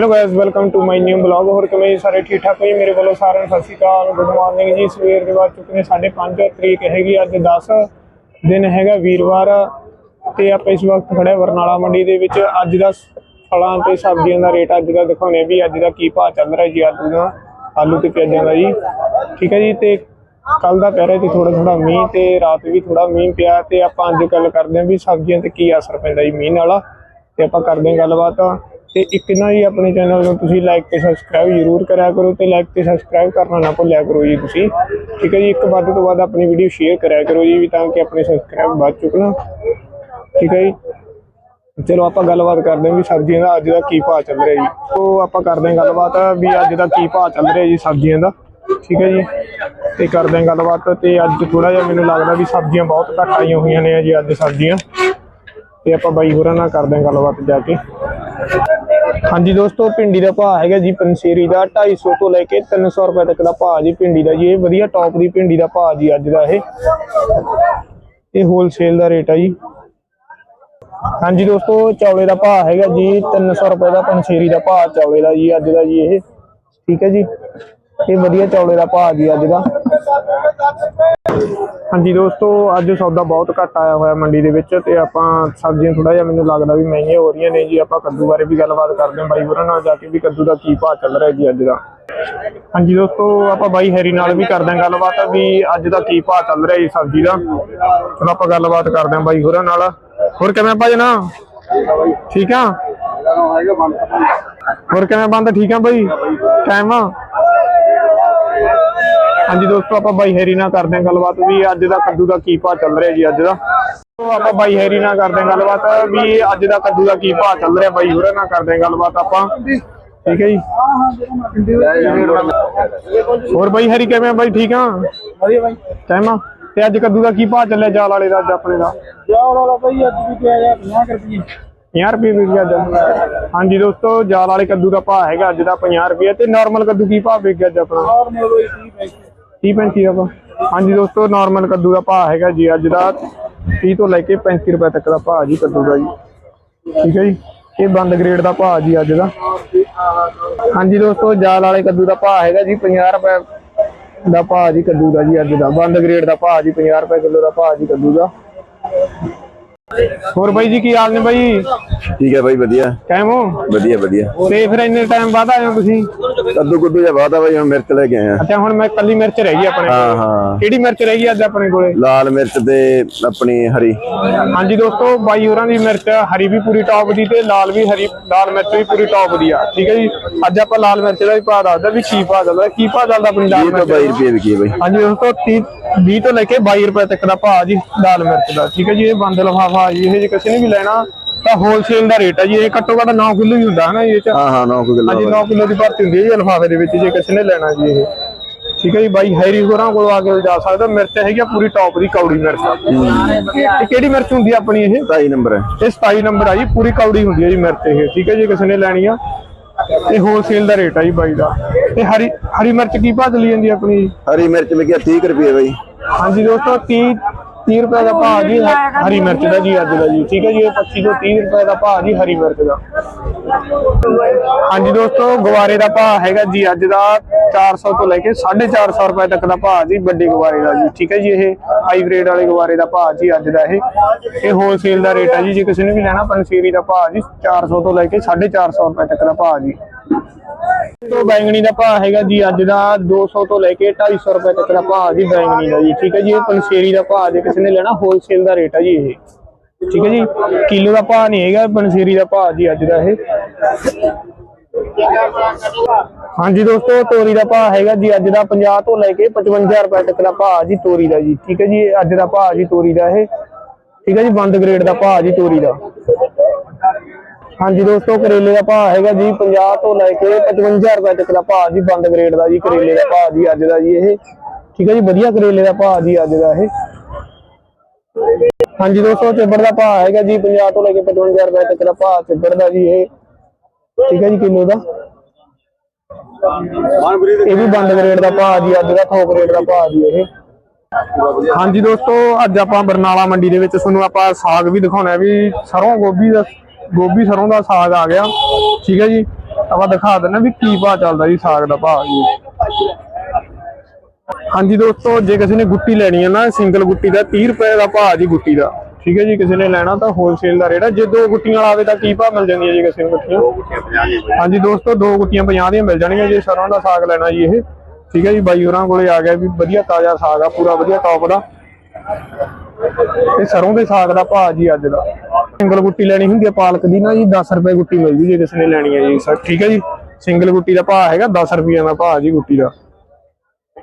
Hello guys welcome to my new blog ਹੋਰ ਕਿਵੇਂ ਜੀ ਸਾਰੇ? ਠੀਕ ਠਾਕ ਹੋ ਜੀ? ਮੇਰੇ ਵੱਲੋਂ ਸਾਰਿਆਂ ਨੂੰ ਸਤਿ ਸ਼੍ਰੀ ਅਕਾਲ। ਗੁੱਡ ਮਾਰਨਿੰਗ ਜੀ। ਸਵੇਰ ਦੇ ਬਾਅਦ ਚੁੱਕੇ ਨੇ 5:30 ਤਰੀਕ ਹੈਗੀ ਅੱਜ 10 ਦਿਨ ਹੈਗਾ ਵੀਰਵਾਰ। ਤੇ ਆਪਾਂ ਇਸ ਵਕਤ ਖੜੇ ਬਰਨਾਲਾ ਮੰਡੀ ਦੇ ਵਿੱਚ। ਅੱਜ ਦਾ ਫਲਾਂ ਤੇ ਸਬਜ਼ੀਆਂ ਦਾ ਰੇਟ ਅੱਜ ਦਾ ਦਿਖਾਉਣੇ ਵੀ ਅੱਜ ਦਾ ਕੀ ਭਾਅ ਚੱਲ ਰਿਹਾ ਜੀ ਆਲੂ ਦਾ, ਆਲੂ ਤੇ ਪਿਆਜ਼ਾਂ ਦਾ ਜੀ। ਠੀਕ ਹੈ ਜੀ? ਤੇ ਕੱਲ ਦਾ ਪੈ ਰਿਹਾ ਤੇ ਥੋੜਾ ਥੋੜਾ ਮੀਂਹ ਤੇ ਰਾਤ ਵੀ ਥੋੜਾ ਮੀਂਹ ਪਿਆ ਤੇ ਆਪਾਂ ਅੱਜ ਗੱਲ ਕਰਦੇ ਹਾਂ ਵੀ ਸਬਜ਼ੀਆਂ ਤੇ ਕੀ ਅਸਰ ਪੈਂਦਾ ਜੀ ਮੀਂਹ ਨਾਲ। ਤੇ ਆਪਾਂ ਕਰਦੇ ਹਾਂ ਗੱਲਬਾਤ। ਤੇ ਇੱਕ ਨਾ ਜੀ ਆਪਣੇ ਚੈਨਲ ਨੂੰ ਤੁਸੀਂ ਲਾਈਕ ਤੇ ਸਬਸਕ੍ਰਾਈਬ ਜ਼ਰੂਰ ਕਰਿਆ ਕਰੋ ਤੇ ਲਾਈਕ ਤੇ ਸਬਸਕ੍ਰਾਈਬ ਕਰਨਾ ਨਾ ਭੁੱਲਿਆ ਕਰੋ ਜੀ ਤੁਸੀਂ। ਠੀਕ ਹੈ ਜੀ, ਇੱਕ ਵੱਧ ਤੋਂ ਵੱਧ ਆਪਣੀ ਵੀਡੀਓ ਸ਼ੇਅਰ ਕਰਿਆ ਕਰੋ ਜੀ ਵੀ ਤਾਂ ਕਿ ਆਪਣੇ ਸਬਸਕ੍ਰਾਈਬ ਵੱਧ ਚੁੱਕਣਾ। ਠੀਕ ਹੈ ਜੀ, ਚਲੋ ਆਪਾਂ ਗੱਲਬਾਤ ਕਰਦੇ ਹਾਂ ਵੀ ਸਬਜ਼ੀਆਂ ਦਾ ਅੱਜ ਦਾ ਕੀ ਭਾਅ ਚੱਲ ਰਿਹਾ ਜੀ। ਉਹ ਆਪਾਂ ਕਰਦੇ ਹਾਂ ਗੱਲਬਾਤ ਵੀ ਅੱਜ ਦਾ ਕੀ ਭਾਅ ਚੱਲ ਰਿਹਾ ਜੀ ਸਬਜ਼ੀਆਂ ਦਾ। ਠੀਕ ਹੈ ਜੀ, ਤੇ ਕਰਦੇ ਹਾਂ ਗੱਲਬਾਤ ਤੇ ਅੱਜ ਥੋੜਾ ਜਿਹਾ ਮੈਨੂੰ ਲੱਗਦਾ ਵੀ ਸਬਜ਼ੀਆਂ ਬਹੁਤ ਘੱਟ ਆਈਆਂ ਹੋਈਆਂ ਨੇ ਜੀ ਅੱਜ ਸਬਜ਼ੀਆਂ। ਤੇ ਆਪਾਂ ਬਾਈ ਹੋਰਾਂ ਨਾਲ ਕਰਦੇ ਹਾਂ ਗੱਲਬਾਤ ਜਾ ਕੇ। ਹਾਂਜੀ ਦੋਸਤੋ ਭਿੰਡੀ ਦਾ ਭਾਅ ਹੈਗਾ ਜੀ ਪੰਸੇਰੀ ਦਾ 250 ਤੋਂ ਲੈ ਕੇ 300 ਰੁਪਏ ਤੱਕ ਦਾ ਭਾਅ ਜੀ ਭਿੰਡੀ ਦਾ ਜੀ। ਇਹ ਵਧੀਆ ਟੌਪ ਦੀ ਭਿੰਡੀ ਦਾ ਭਾਅ ਜੀ ਅੱਜ ਦਾ ਇਹ। ਇਹ ਹੋਲਸੇਲ ਦਾ ਰੇਟ ਆ ਜੀ। ਹਾਂਜੀ ਦੋਸਤੋ, ਚੌਲੇ ਦਾ ਭਾਅ ਹੈਗਾ ਜੀ 300 ਰੁਪਏ ਦਾ, ਪੰਸੇਰੀ ਦਾ ਭਾਅ ਚੌਲੇ ਦਾ ਜੀ ਅੱਜ ਦਾ ਜੀ ਇਹ। ਠੀਕ ਹੈ ਜੀ। ਇਹ ਵਧੀਆ ਚੌਲੇ ਦਾ ਭਾਅ ਜੀ ਅੱਜ ਦਾ। ਹਾਂਜੀ ਦੋਸਤੋ, ਅੱਜ ਸੌਦਾ ਬਹੁਤ ਘੱਟ ਆਇਆ ਹੋਇਆ ਮੰਡੀ ਦੇ ਵਿੱਚ ਤੇ ਆਪਾਂ ਸਬਜ਼ੀਆਂ ਥੋੜਾ ਜਿਹਾ ਮੈਨੂੰ ਲੱਗਦਾ ਵੀ ਮਹਿੰਗੀਆਂ ਹੋ ਰਹੀਆਂ ਨੇ ਜੀ। ਆਪਾਂ ਕੱਦੂ ਬਾਰੇ ਵੀ ਗੱਲਬਾਤ ਕਰਦੇ ਹਾਂ। ਬਾਈ ਹੋਰਾਂ ਨਾਲ ਜਾ ਕੇ ਵੀ ਕੱਦੂ ਦਾ ਕੀ ਭਾਅ ਚੱਲ ਰਿਹਾ ਜੀ ਅੱਜ ਦਾ। ਹਾਂਜੀ ਦੋਸਤੋ, ਆਪਾਂ ਬਾਈ ਹੈਰੀ ਨਾਲ ਵੀ ਕਰਦੇ ਹਾਂ ਗੱਲਬਾਤ ਵੀ ਅੱਜ ਦਾ ਕੀ ਭਾਅ ਚੱਲ ਰਿਹਾ ਜੀ ਸਬਜ਼ੀ ਦਾ। ਚਲੋ ਆਪਾਂ ਗੱਲਬਾਤ ਕਰਦੇ ਹਾਂ ਬਾਈ ਹੋਰਾਂ ਨਾਲ। ਹੋਰ ਕਿਵੇਂ ਭਜਣਾ ਠੀਕ ਆ? ਹੋਰ ਕਿਵੇਂ ਬੰਦ ਠੀਕ ਆ ਬਾਈ? ਟਾਈਮ ਹਾਂਜੀ ਦੋਸਤੋ ਆਪਾਂ ਬਾਈ ਹੈਰੀ ਨਾਲ ਕਰਦੇ ਹਾਂ ਗੱਲਬਾਤ ਵੀ। ਅੱਜ ਦਾ ਕੱਦੂ ਦਾ ਕੀ ਭਾਅ ਚੱਲ ਰਿਹਾ ਜੀ ਅੱਜ ਦਾ? ਤੋ ਆਪਾਂ ਬਾਈ ਹੈਰੀ ਨਾਲ ਕਰਦੇ ਹਾਂ ਗੱਲਬਾਤ ਵੀ ਅੱਜ ਦਾ ਕੱਦੂ ਦਾ ਕੀ ਭਾਅ ਚੱਲ ਰਿਹਾ। ਬਾਈ ਹੋਰਾਂ ਨਾਲ ਕਰਦੇ ਹਾਂ ਗੱਲਬਾਤ ਆਪਾਂ। ਠੀਕ ਹੈ ਜੀ? ਹੋਰ ਬਾਈ ਹੈਰੀ ਕਿਵੇਂ ਬਾਈ? ਠੀਕ ਆ? ਵਧੀਆ ਬਾਈ। ਟਾਈਮ ਤੇ ਅੱਜ ਕੱਦੂ ਦਾ ਕੀ ਭਾਅ ਚੱਲਿਆ ਜਾਲ ਵਾਲੇ ਦਾ ਅੱਜ ਆਪਣੇ ਦਾ? ਜਾਓ ਵਾਲਾ ਬਾਈ ਅੱਜ ਵੀ ਪਿਆ ਜਾ 50 ਰੁਪਏ 50 ਰੁਪਏ ਵਿਕ ਗਿਆ ਅੱਜ। ਹਾਂਜੀ ਦੋਸਤੋ ਜਾਲ ਵਾਲੇ ਕੱਦੂ ਦਾ ਭਾਅ ਹੈਗਾ ਅੱਜ ਦਾ 50 ਰੁਪਏ ਤੇ ਨਾਰਮਲ ਕੱਦੂ ਕੀ ਭਾਅ ਵਿਕ ਗਿਆ ਅੱਜ ਆਪਣਾ? ਨਾਰਮਲ ਬਾਈ 30 ਪੈਸੇ 30 35 ਦਾ ਭਾਅ। ਹਾਂਜੀ ਦੋਸਤੋ ਨਾਰਮਲ ਕੱਦੂ ਦਾ ਭਾਅ ਹੈਗਾ ਜੀ ਅੱਜ ਦਾ। 30 ਤੋਂ ਲੈ ਕੇ 35 ਰੁਪਏ ਤੱਕ ਦਾ ਭਾਅ ਜੀ ਕੱਦੂ ਦਾ ਜੀ। ਠੀਕ ਹੈ ਜੀ? ਇਹ ਬੰਦ ਗ੍ਰੇਡ ਦਾ ਭਾਅ ਜੀ ਅੱਜ ਦਾ। ਹਾਂਜੀ ਦੋਸਤੋ, ਜਾਲ ਵਾਲੇ ਕੱਦੂ ਦਾ ਭਾਅ ਹੈਗਾ ਜੀ 50 ਰੁਪਏ ਦਾ ਭਾਅ ਜੀ ਕੱਦੂ ਦਾ ਜੀ ਅੱਜ ਦਾ। ਬੰਦ ਗ੍ਰੇਡ ਦਾ ਭਾਅ ਜੀ 50 ਰੁਪਏ ਕਿਲੋ ਦਾ ਭਾਅ ਜੀ ਕੱਦੂ ਦਾ। ਹੋਰ ਬਾਈ ਜੀ ਕੀ ਹਾਲ ਨੇ ਬਾਈ? ਠੀਕ ਹੈ ਬਾਈ ਵਧੀਆ। ਕਾਇਮ ਹੋ? ਵਧੀਆ ਵਧੀਆ। ਤੇ ਫਿਰ ਇੰਨੇ ਟਾਈਮ ਬਾਅਦ ਆਏ ਹੋ ਤੁਸੀਂ? ਕੱਦੂ ਕੁੱਦੂ ਜਿਹਾ ਬਾਤ ਆ ਬਾਈ ਹੁਣ ਮਿਰਚ ਲੈ ਕੇ ਆਏ ਆ। ਅੱਛਾ ਹੁਣ ਮੈਂ ਕੱਲੀ ਮਿਰਚ ਰਹਿ ਗਈ ਆਪਣੇ ਹਾਂ ਕੋਲ। ਹਾਂ ਕਿਹੜੀ ਮਿਰਚ ਰਹਿ ਗਈ ਅੱਜ ਆਪਣੇ ਕੋਲੇ? ਲਾਲ ਮਿਰਚ ਤੇ ਆਪਣੀ ਹਰੀ। ਹਾਂਜੀ ਦੋਸਤੋ ਬਾਈ ਹੋਰਾਂ ਦੀ ਮਿਰਚ ਹਰੀ ਵੀ ਪੂਰੀ ਟੌਪ ਦੀ ਤੇ ਲਾਲ ਵੀ ਹਰੀ ਲਾਲ ਮਿਰਚ ਵੀ ਪੂਰੀ ਟੌਪ ਦੀ ਆ। ਠੀਕ ਹੈ ਜੀ? ਅੱਜ ਆਪਾਂ ਲਾਲ ਮਿਰਚ ਦਾ ਵੀ ਭਾਅ ਦੱਸਦਾ ਵੀ ਕੀ ਭਾਅ ਚੱਲਦਾ। ਕੀ ਭਾਅ ਚੱਲਦਾ ਆਪਣੀ ਲਾਲ 20 ਤੋਂ ਮਿਰਚ 22 ਦਾ? ਰੁਪਏ ਵਿਕੀ ਬਾਈ। ਹਾਂਜੀ ਦੋਸਤੋ 30 20 ਤੋਂ ਲੈ ਕੇ 22 ਰੁਪਏ ਤੱਕ ਦਾ ਭਾਅ ਜੀ ਲਾਲ ਮਿਰਚ ਦਾ। ਠੀਕ ਹੈ ਜੀ ਇਹ ਬੰਦ ਲਫਾਫਾ ਜੀ ਇਹ ਜੇ ਕਿਸੇ ਨੇ ਵੀ ਲੈਣਾ ਤਾਂ ਹੋਲਸੇਲ ਦਾ ਰੇਟ ਹੈ ਜੀ ਇਹ ਘੱਟੋ ਘੱਟ 9 ਕਿਲੋ ਹੀ ਹੁੰਦਾ ਹੈ ਨਾ ਇਹ ਚ। ਹਾਂ ਹਾਂ 9 ਕਿਲੋ ਹਾਂਜੀ 9 ਕਿਲੋ ਦੀ ਭਰਤੀ ਹੁੰਦੀ ਹੈ ਜੀ ਲਿਫਾਫੇ ਦੇ ਵਿੱਚ ਜੇ ਕਿਸੇ ਨੇ ਲੈਣਾ ਜੀ ਇਹ। ਠੀਕ ਹੈ ਜੀ ਬਾਈ ਹੈਰੀ ਹੋਰਾਂ ਕੋਲ ਆ ਕੇ ਜਾ ਸਕਦਾ ਮਿਰਚ ਹੈਗੀ ਆ ਪੂਰੀ ਟੌਪ ਦੀ ਕੌੜੀ ਮਿਰਚ ਇਹ ਕਿਹੜੀ ਮਿਰਚ ਹੁੰਦੀ ਆ ਆਪਣੀ ਇਹ? 27 ਨੰਬਰ ਹੈ। ਇਹ 27 ਨੰਬਰ ਆ ਜੀ ਪੂਰੀ ਕੌੜੀ ਹੁੰਦੀ ਹੈ ਜੀ ਮਿਰਚ ਇਹ ਠੀਕ ਹੈ ਜੀ ਕਿਸੇ ਨੇ ਲੈਣੀ ਆ। ਇਹ ਹੋਲਸੇਲ ਦਾ ਰੇਟ ਆ ਜੀ ਬਾਈ ਦਾ। ਤੇ ਹਰੀ ਹਰੀ ਮਿਰਚ ਕੀ ਭਾਅ ਚਲੀ ਜਾਂਦੀ ਆ ਆਪਣੀ? ਹਰੀ ਮਿਰਚ ਵਿਕਿਆ 30 ਰੁਪਏ ਬਾਈ। ਹਾਂਜੀ ਦੋਸਤੋ 30 30 ਰੁਪਏ ਦਾ ਭਾਅ ਜੀ ਹਰੀ ਮਿਰਚ ਦਾ ਜੀ ਅੱਜ ਦਾ ਜੀ ਠੀਕ ਹੈ ਜੀ ਇਹ 25 ਤੋਂ 30 ਰੁਪਏ ਦਾ ਭਾਅ ਜੀ ਹਰੀ ਮਿਰਚ ਦਾ। ਹਾਂਜੀ ਦੋਸਤੋ ਗਵਾਰੇ ਦਾ ਭਾਅ ਹੈਗਾ ਜੀ ਅੱਜ ਦਾ 400 ਤੋਂ ਲੈ ਕੇ 450 ਰੁਪਏ ਤੱਕ ਦਾ ਭਾਅ ਜੀ ਵੱਡੇ ਗਵਾਰੇ ਦਾ ਜੀ ਠੀਕ ਹੈ ਜੀ ਇਹ ਹਾਈ ਗ੍ਰੇਡ ਵਾਲੇ ਗਵਾਰੇ ਦਾ ਭਾਅ ਜੀ ਅੱਜ ਦਾ ਇਹ। ਇਹ ਹੋਲਸੇਲ ਦਾ ਰੇਟ ਹੈ ਜੀ ਜੇ ਕਿਸੇ ਨੇ ਵੀ ਲੈਣਾ ਪੰਸੀਰੀ ਦਾ ਭਾਅ ਜੀ 400 ਤੋਂ ਲੈ ਕੇ 450 ਰੁਪਏ ਤੱਕ ਦਾ ਭਾਅ ਜੀ। ਤੋਂ ਬੈਂਗਣੀ ਦਾ ਭਾਅ ਹੈਗਾ ਜੀ ਅੱਜ ਦਾ 200 ਤੋਂ ਲੈ ਕੇ 250 ਰੁਪਏ ਤੱਕ ਦਾ ਭਾਅ ਜੀ ਬੈਂਗਣੀ ਦਾ ਜੀ। ਠੀਕ ਹੈ ਜੀ, ਇਹ ਪੰਸੇਰੀ ਦਾ ਭਾਅ ਜੇ ਕਿਸੇ ਨੇ ਲੈਣਾ ਹੋਲਸੇਲ ਦਾ ਰੇਟ ਹੈ ਜੀ ਇਹ। ਠੀਕ ਹੈ ਜੀ, ਕਿਲੋ ਦਾ ਭਾਅ ਨਹੀਂ ਹੈਗਾ ਪੰਸੇਰੀ ਦਾ ਭਾਅ ਜੀ ਅੱਜ ਦਾ ਇਹ। ਹਾਂਜੀ ਦੋਸਤੋ, ਤੋਰੀ ਦਾ ਭਾਅ ਹੈਗਾ ਜੀ ਅੱਜ ਦਾ 50 ਤੋਂ ਲੈ ਕੇ 55 ਰੁਪਏ ਤੱਕ ਦਾ ਭਾਅ ਜੀ ਤੋਰੀ ਦਾ ਜੀ। ਠੀਕ ਹੈ ਜੀ ਅੱਜ ਦਾ ਭਾਅ ਜੀ ਤੋਰੀ ਦਾ ਇਹ। ਠੀਕ ਹੈ ਜੀ, ਬੰਦ ਗ੍ਰੇਡ ਦਾ ਭਾਅ ਜੀ ਤੋਰੀ ਦਾ। ਹਾਂਜੀ ਦੋਸਤੋ, ਕਰੇਲੇ ਦਾ ਭਾਅ ਹੈਗਾ ਜੀ 50 ਤੋਂ ਲੈ ਕੇ 55 ਰੁਪਏ ਤੱਕ ਦਾ ਭਾਅ ਜੀ, ਬੰਦ ਗ੍ਰੇਡ ਦਾ ਜੀ, ਕਰੇਲੇ ਦਾ ਭਾਅ ਜੀ, ਅੱਜ ਦਾ ਜੀ ਇਹ। ਠੀਕ ਹੈ ਜੀ, ਵਧੀਆ ਕਰੇਲੇ ਦਾ ਭਾਅ ਜੀ ਅੱਜ ਦਾ ਇਹ। ਹਾਂਜੀ ਦੋਸਤੋ, ਚਿੱਬੜ ਦਾ ਭਾਅ ਹੈਗਾ ਜੀ 50 ਤੋਂ ਲੈ ਕੇ 55 ਰੁਪਏ ਤੱਕ ਦਾ ਭਾਅ ਚਿੱਬੜ ਦਾ ਜੀ ਇਹ। ਠੀਕ ਹੈ ਜੀ, ਕਿਲੋ ਦਾ। ਇਹ ਵੀ ਬੰਦ ਗ੍ਰੇਡ ਦਾ ਭਾਅ ਜੀ, ਅੱਜ ਦਾ ਥੋਕ ਰੇਟ ਦਾ ਭਾਅ ਜੀ ਇਹ। ਹਾਂਜੀ ਦੋਸਤੋ, ਅੱਜ ਆਪਾਂ ਬਰਨਾਲਾ ਮੰਡੀ ਦੇ ਵਿੱਚ ਤੁਹਾਨੂੰ ਆਪਾਂ ਸਾਗ ਵੀ ਦਿਖਾਉਣਾ ਵੀ ਸਰੋਂ ਗੋਭੀ ਦਾ ਗੋਭੀ ਸਰੋਂ ਦਾ ਸਾਗ ਆ ਗਿਆ। ਠੀਕ ਹੈ ਜੀ। ਆਪਾਂ ਦਿਖਾ ਹਾਂ ਵੀ ਕੀ ਭਾਅ ਚੱਲਦਾ ਜੀ ਸਾਗ ਦਾ ਭਾਅ ਜੀ। ਹਾਂਜੀ ਦੋਸਤੋ ਜੇ ਕਿਸੇ ਨੇ ਗੁੱਟੀ ਲੈਣੀ ਹੈ ਨਾ ਸਿੰਗਲ ਗੁੱਟੀ ਦਾ 30 ਰੁਪਏ ਦਾ ਭਾਅ ਜੀ ਗੁੱਟੀ ਦਾ। ਠੀਕ ਹੈ ਜੀ ਕਿਸੇ ਨੇ ਲੈਣਾ ਤਾਂ ਹੋਲਸੇਲ ਦਾ ਰੇਟ ਹੈ ਜੇ ਦੋ ਗੁੱਟੀਆਂ ਵਾਲਾ ਆਵੇ ਤਾਂ ਕੀ ਭਾਅ ਮਿਲ ਜਾਂਦੀ ਹੈ ਜੀ ਕਿਸੇ ਨੂੰ ਗੁੱਟੀਆਂ? ਹਾਂਜੀ ਦੋਸਤੋ ਦੋ ਗੁੱਟੀਆਂ 50 ਦੀਆਂ ਮਿਲ ਜਾਣਗੀਆਂ ਜੇ ਸਰੋਂ ਦਾ ਸਾਗ ਲੈਣਾ ਜੀ ਇਹ। ਠੀਕ ਹੈ ਜੀ ਬਾਈ ਹੋਰਾਂ ਕੋਲੇ ਆ ਗਿਆ ਵੀ ਵਧੀਆ ਤਾਜ਼ਾ ਸਾਗ ਆ ਪੂਰਾ ਵਧੀਆ ਟੌਪ ਦਾ। ਇਹ ਸਰੋਂ ਦੇ ਸਾਗ ਦਾ ਭਾਅ ਜੀ ਅੱਜ ਦਾ। ਸਿੰਗਲ ਗੁੱਟੀ ਲੈਣੀ ਹੁੰਦੀ ਹੈ ਪਾਲਕ ਦੀ ਨਾ ਜੀ 10 ਰੁਪਏ ਗੁੱਟੀ ਮਿਲਦੀ ਜੇ ਕਿਸੇ ਨੇ ਲੈਣੀ ਹੈ ਜੀ। ਸਰ ਠੀਕ ਹੈ ਜੀ? ਸਿੰਗਲ ਗੁੱਟੀ ਦਾ ਭਾਅ ਹੈਗਾ 10 ਰੁਪਏ ਦਾ ਭਾਅ ਜੀ ਗੁੱਟੀ ਦਾ,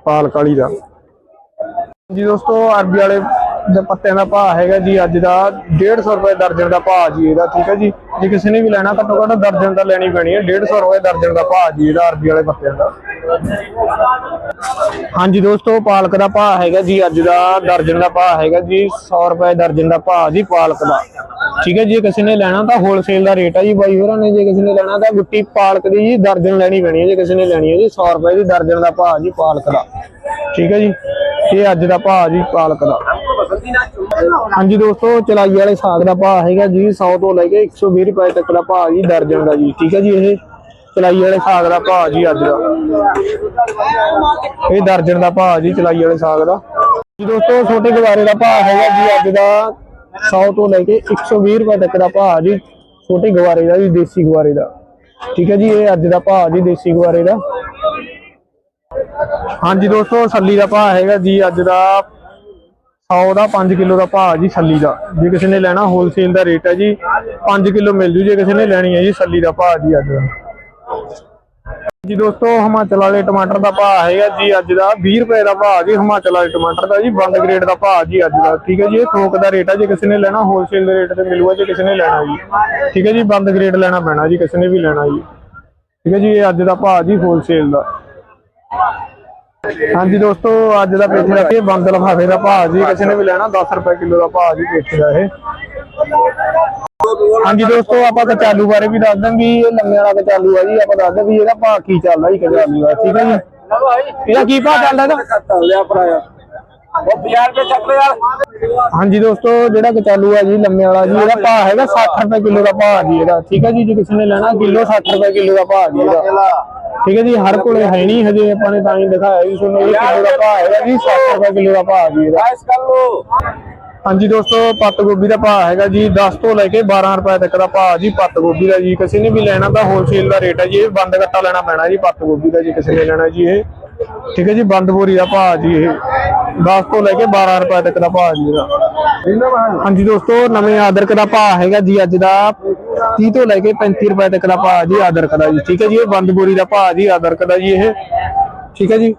ਪਾਲਕ ਵਾਲੀ ਦਾ। ਜੀ ਦੋਸਤੋ, ਅਰਬੀ ਵਾਲੇ ਦੇ ਪੱਤਿਆਂ ਦਾ ਭਾਅ ਹੈਗਾ ਜੀ, ਅੱਜ ਦਾ 150 ਰੁਪਏ ਦਰਜਨ ਦਾ ਭਾਅ ਜੀ ਇਹਦਾ, ਠੀਕ ਹੈ ਜੀ? ਜੇ ਕਿਸੇ ਨੇ ਵੀ ਲੈਣਾ, ਘੱਟੋ ਘੱਟ ਦਰਜਨ ਤਾਂ ਲੈਣੀ ਪੈਣੀ ਹੈ 150 ਰੁਪਏ ਦਰਜਨ ਦਾ ਭਾਅ ਜੀ ਇਹਦਾ ਅਰਬੀ ਵਾਲੇ ਪੱਤਿਆਂ ਦਾ। ਹਾਂਜੀ ਦੋਸਤੋ, ਪਾਲਕ ਦਾ ਭਾਅ ਹੈਗਾ ਜੀ, ਅੱਜ ਦਾ ਦਰਜਨ ਦਾ ਭਾਅ ਹੈਗਾ ਜੀ 100 ਰੁਪਏ ਦਰਜਨ ਦਾ ਭਾਅ ਜੀ ਪਾਲਕ ਦਾ। ਠੀਕ ਹੈ ਜੇ ਕਿਸੇ ਨੇ ਲੈਣਾ ਤਾਂ ਹੋਲਸੇਲ ਦਾ ਰੇਟ ਹੈ ਜੀ, ਬਾਈ ਹੋਰਾਂ ਨੇ, ਜੇ ਕਿਸੇ ਨੇ ਲੈਣਾ ਤਾਂ ਗੁੱਟੀ ਪਾਲਕ ਦੀ ਜੀ ਦਰਜਨ ਲੈਣੀ ਪੈਣੀ ਹੈ, ਜੇ ਕਿਸੇ ਨੇ ਲੈਣੀ ਹੈ ਜੀ 100 ਰੁਪਏ ਦੀ ਦਰਜਨ ਦਾ ਭਾਅ ਜੀ ਪਾਲਕ ਦਾ। ਠੀਕ ਹੈ ਜੀ, ਇਹ ਅੱਜ ਦਾ ਭਾਅ ਜੀ ਪਾਲਕ ਦਾ। ਹਾਂਜੀ ਦੋਸਤੋ, ਚਲਾਈ ਵਾਲੇ ਸਾਗ ਦਾ ਭਾਅ ਹੈਗਾ ਜੀ 100 ਤੋਂ ਲੈ ਕੇ 120 ਰੁਪਏ ਤੱਕ ਦਾ ਭਾਅ ਜੀ, ਦਰਜਨ ਦਾ ਜੀ, ਠੀਕ ਹੈ ਜੀ ਇਹ? ਚਲਾਈ ਵਾਲੇ ਸਾਗ ਦਾ ਭਾਅ ਜੀ ਅੱਜ ਦਾ। ਇਹ ਦਰਜਨ ਦਾ ਭਾਅ ਜੀ, ਚਲਾਈ ਵਾਲੇ ਸਾਗ ਦਾ। ਜੀ ਦੋਸਤੋ, ਛੋਟੇ ਗਵਾਰੇ ਦਾ ਭਾਅ ਹੈਗਾ ਜੀ ਅੱਜ ਦਾ 100 ਤੋਂ ਲੈ ਕੇ 120 ਰੁਪਏ ਤੱਕ ਦਾ ਭਾਅ ਜੀ, ਛੋਟੇ ਗਵਾਰੇ ਦਾ ਜੀ, ਦੇਸੀ ਗਵਾਰੇ ਦਾ। ਠੀਕ ਹੈ ਜੀ, ਇਹ ਅੱਜ ਦਾ ਭਾਅ ਜੀ, ਦੇਸੀ ਗਵਾਰੇ ਦਾ। ਹਾਂਜੀ ਦੋਸਤੋ, ਸੱਲੀ ਦਾ ਭਾਅ ਹੈਗਾ ਜੀ ਅੱਜ ਦਾ 100 ਦਾ 5 ਕਿਲੋ ਦਾ ਭਾਅ ਜੀ ਸੱਲੀ ਦਾ। ਜੇ ਕਿਸੇ ਨੇ ਲੈਣਾ ਹੋਲਸੇਲ ਦਾ ਰੇਟ ਹੈ ਜੀ 5 ਕਿਲੋ ਮਿਲ ਜੂ ਜੇ ਕਿਸੇ ਨੇ ਲੈਣੀ ਹੈ ਜੀ ਸੱਲੀ ਦਾ ਭਾਅ ਜੀ ਅੱਜ। ਜੀ ਦੋਸਤੋ, ਹਿਮਾਚਲ ਵਾਲੇ ਟਮਾਟਰ ਦਾ ਭਾਅ ਹੈਗਾ ਜੀ ਅੱਜ ਦਾ। 20 ਰੁਪਏ ਦਾ ਭਾਅ ਜੀ ਹਿਮਾਚਲ ਵਾਲੇ ਟਮਾਟਰ ਦਾ ਜੀ, ਬੰਦ ਗ੍ਰੇਡ ਦਾ ਭਾਅ ਜੀ ਅੱਜ ਦਾ। ਠੀਕ ਹੈ ਜੀ, ਇਹ ਥੋਕ ਦਾ ਰੇਟ ਹੈ, ਜੇ ਕਿਸੇ ਨੇ ਲੈਣਾ ਹੋਲਸੇਲ ਦੇ ਰੇਟ ਤੇ ਮਿਲੂਗਾ, ਜੇ ਕਿਸੇ ਨੇ ਲੈਣਾ ਜੀ। ਠੀਕ ਹੈ ਜੀ, ਬੰਦ ਗ੍ਰੇਡ ਲੈਣਾ ਪੈਣਾ ਜੀ, ਕਿਸੇ ਨੇ ਵੀ ਲੈਣਾ ਜੀ। ਠੀਕ ਹੈ ਜੀ, ਇਹ ਅੱਜ ਦਾ ਭਾਅ ਜੀ ਹੋਲਸੇਲ ਦਾ। ਹਾਂਜੀ ਦੋਸਤੋ, ਅੱਜ ਦਾ ਪੇਠੇ ਦਾ ਇਹ ਬੰਦ ਲਫਾਫੇ ਦਾ ਭਾਅ ਜੀ, ਕਿਸੇ ਨੇ ਵੀ ਲੈਣਾ 10 ਰੁਪਏ ਕਿਲੋ ਦਾ ਭਾਅ ਜੀ ਪੇਠੇ ਦਾ ਇਹ। ਹਾਂਜੀ ਦੋਸਤੋ, ਆਪਾਂ ਕਚਾਲੂ ਬਾਰੇ ਵੀ ਦੱਸ ਦਾਂ ਇਹ ਲੰਮੇ ਵਾਲਾ ਕਚਾਲੂ ਆ ਜੀ, ਆਪਾਂ ਦੱਸ ਦਾਂ ਵੀ ਇਹਦਾ ਭਾਅ ਕੀ ਚੱਲਦਾ ਜੀ ਕਚਾਲੂ ਦਾ ਠੀਕ ਹੈ ਜੀ? ਇਹਦਾ ਕੀ ਭਾਅ ਚੱਲਦਾ ਇਹਦਾ? ਹਾਂਜੀ ਦੋਸਤੋ ਜਿਹੜਾ ਕਚਾਲੂ ਆ ਜੀ ਲੰਮੇ ਵਾਲਾ ਜੀ ਇਹਦਾ ਭਾਅ ਹੈਗਾ 60 ਰੁਪਏ ਕਿਲੋ ਦਾ ਭਾਅ ਜੀ ਇਹਦਾ। ਠੀਕ ਹੈ ਜੀ ਜੇ ਕਿਸੇ ਨੇ ਲੈਣਾ ਕਿਲੋ 60 ਰੁਪਏ ਕਿਲੋ ਦਾ ਭਾਅ ਜੀ ਇਹਦਾ। ਠੀਕ ਹੈ ਜੀ ਹਰ ਕੋਲੇ ਹੈ ਨਹੀਂ ਹਜੇ ਆਪਾਂ ਨੇ ਤਾਂ ਹੀ ਦਿਖਾਇਆ ਜੀ ਤੁਹਾਨੂੰ ਇਹ ਕਿਲੋ ਦਾ ਭਾਅ ਹੈਗਾ ਜੀ 60 ਰੁਪਏ ਕਿਲੋ ਦਾ ਭਾਅ ਜੀ ਇਹਦਾ। ਇਸ ਕਰ ਲੋ ਹਾਂਜੀ ਦੋਸਤੋ ਪੱਤ ਗੋਭੀ ਦਾ ਭਾਅ ਹੈਗਾ ਜੀ 10 ਤੋਂ ਲੈ ਕੇ 12 ਰੁਪਏ ਤੱਕ ਦਾ ਭਾਅ ਜੀ ਪੱਤ ਗੋਭੀ ਦਾ ਜੀ। ਕਿਸੇ ਨੇ ਵੀ ਲੈਣਾ ਤਾਂ ਹੋਲਸੇਲ ਦਾ ਰੇਟ ਹੈ ਜੀ ਇਹ ਬੰਦ ਗੱਟਾ ਲੈਣਾ ਪੈਣਾ ਜੀ ਪੱਤ ਗੋਭੀ ਦਾ ਜੀ ਕਿਸੇ ਨੇ ਲੈਣਾ ਜੀ ਇਹ। ਠੀਕ ਹੈ ਜੀ ਬੰਦ ਬੋਰੀ ਦਾ ਭਾਅ ਜੀ ਇਹ। 10 ਤੋਂ ਲੈ ਕੇ 12 ਰੁਪਏ ਤੱਕ ਦਾ ਭਾਅ ਜੀ ਇਹਦਾ। ਹਾਂਜੀ ਦੋਸਤੋ ਨਵੇਂ ਅਦਰਕ ਦਾ ਭਾਅ ਹੈਗਾ ਜੀ ਅੱਜ ਦਾ। 30 ਤੋਂ ਲੈ ਕੇ 35 ਰੁਪਏ ਤੱਕ ਦਾ ਭਾਅ ਜੀ ਅਦਰਕ ਦਾ ਜੀ। ਠੀਕ ਹੈ ਜੀ ਇਹ ਬੰਦ ਬੋਰੀ ਦਾ ਭਾਅ ਜੀ ਅਦਰਕ ਦਾ ਜੀ ਇਹ। ਠੀਕ ਹੈ ਜੀ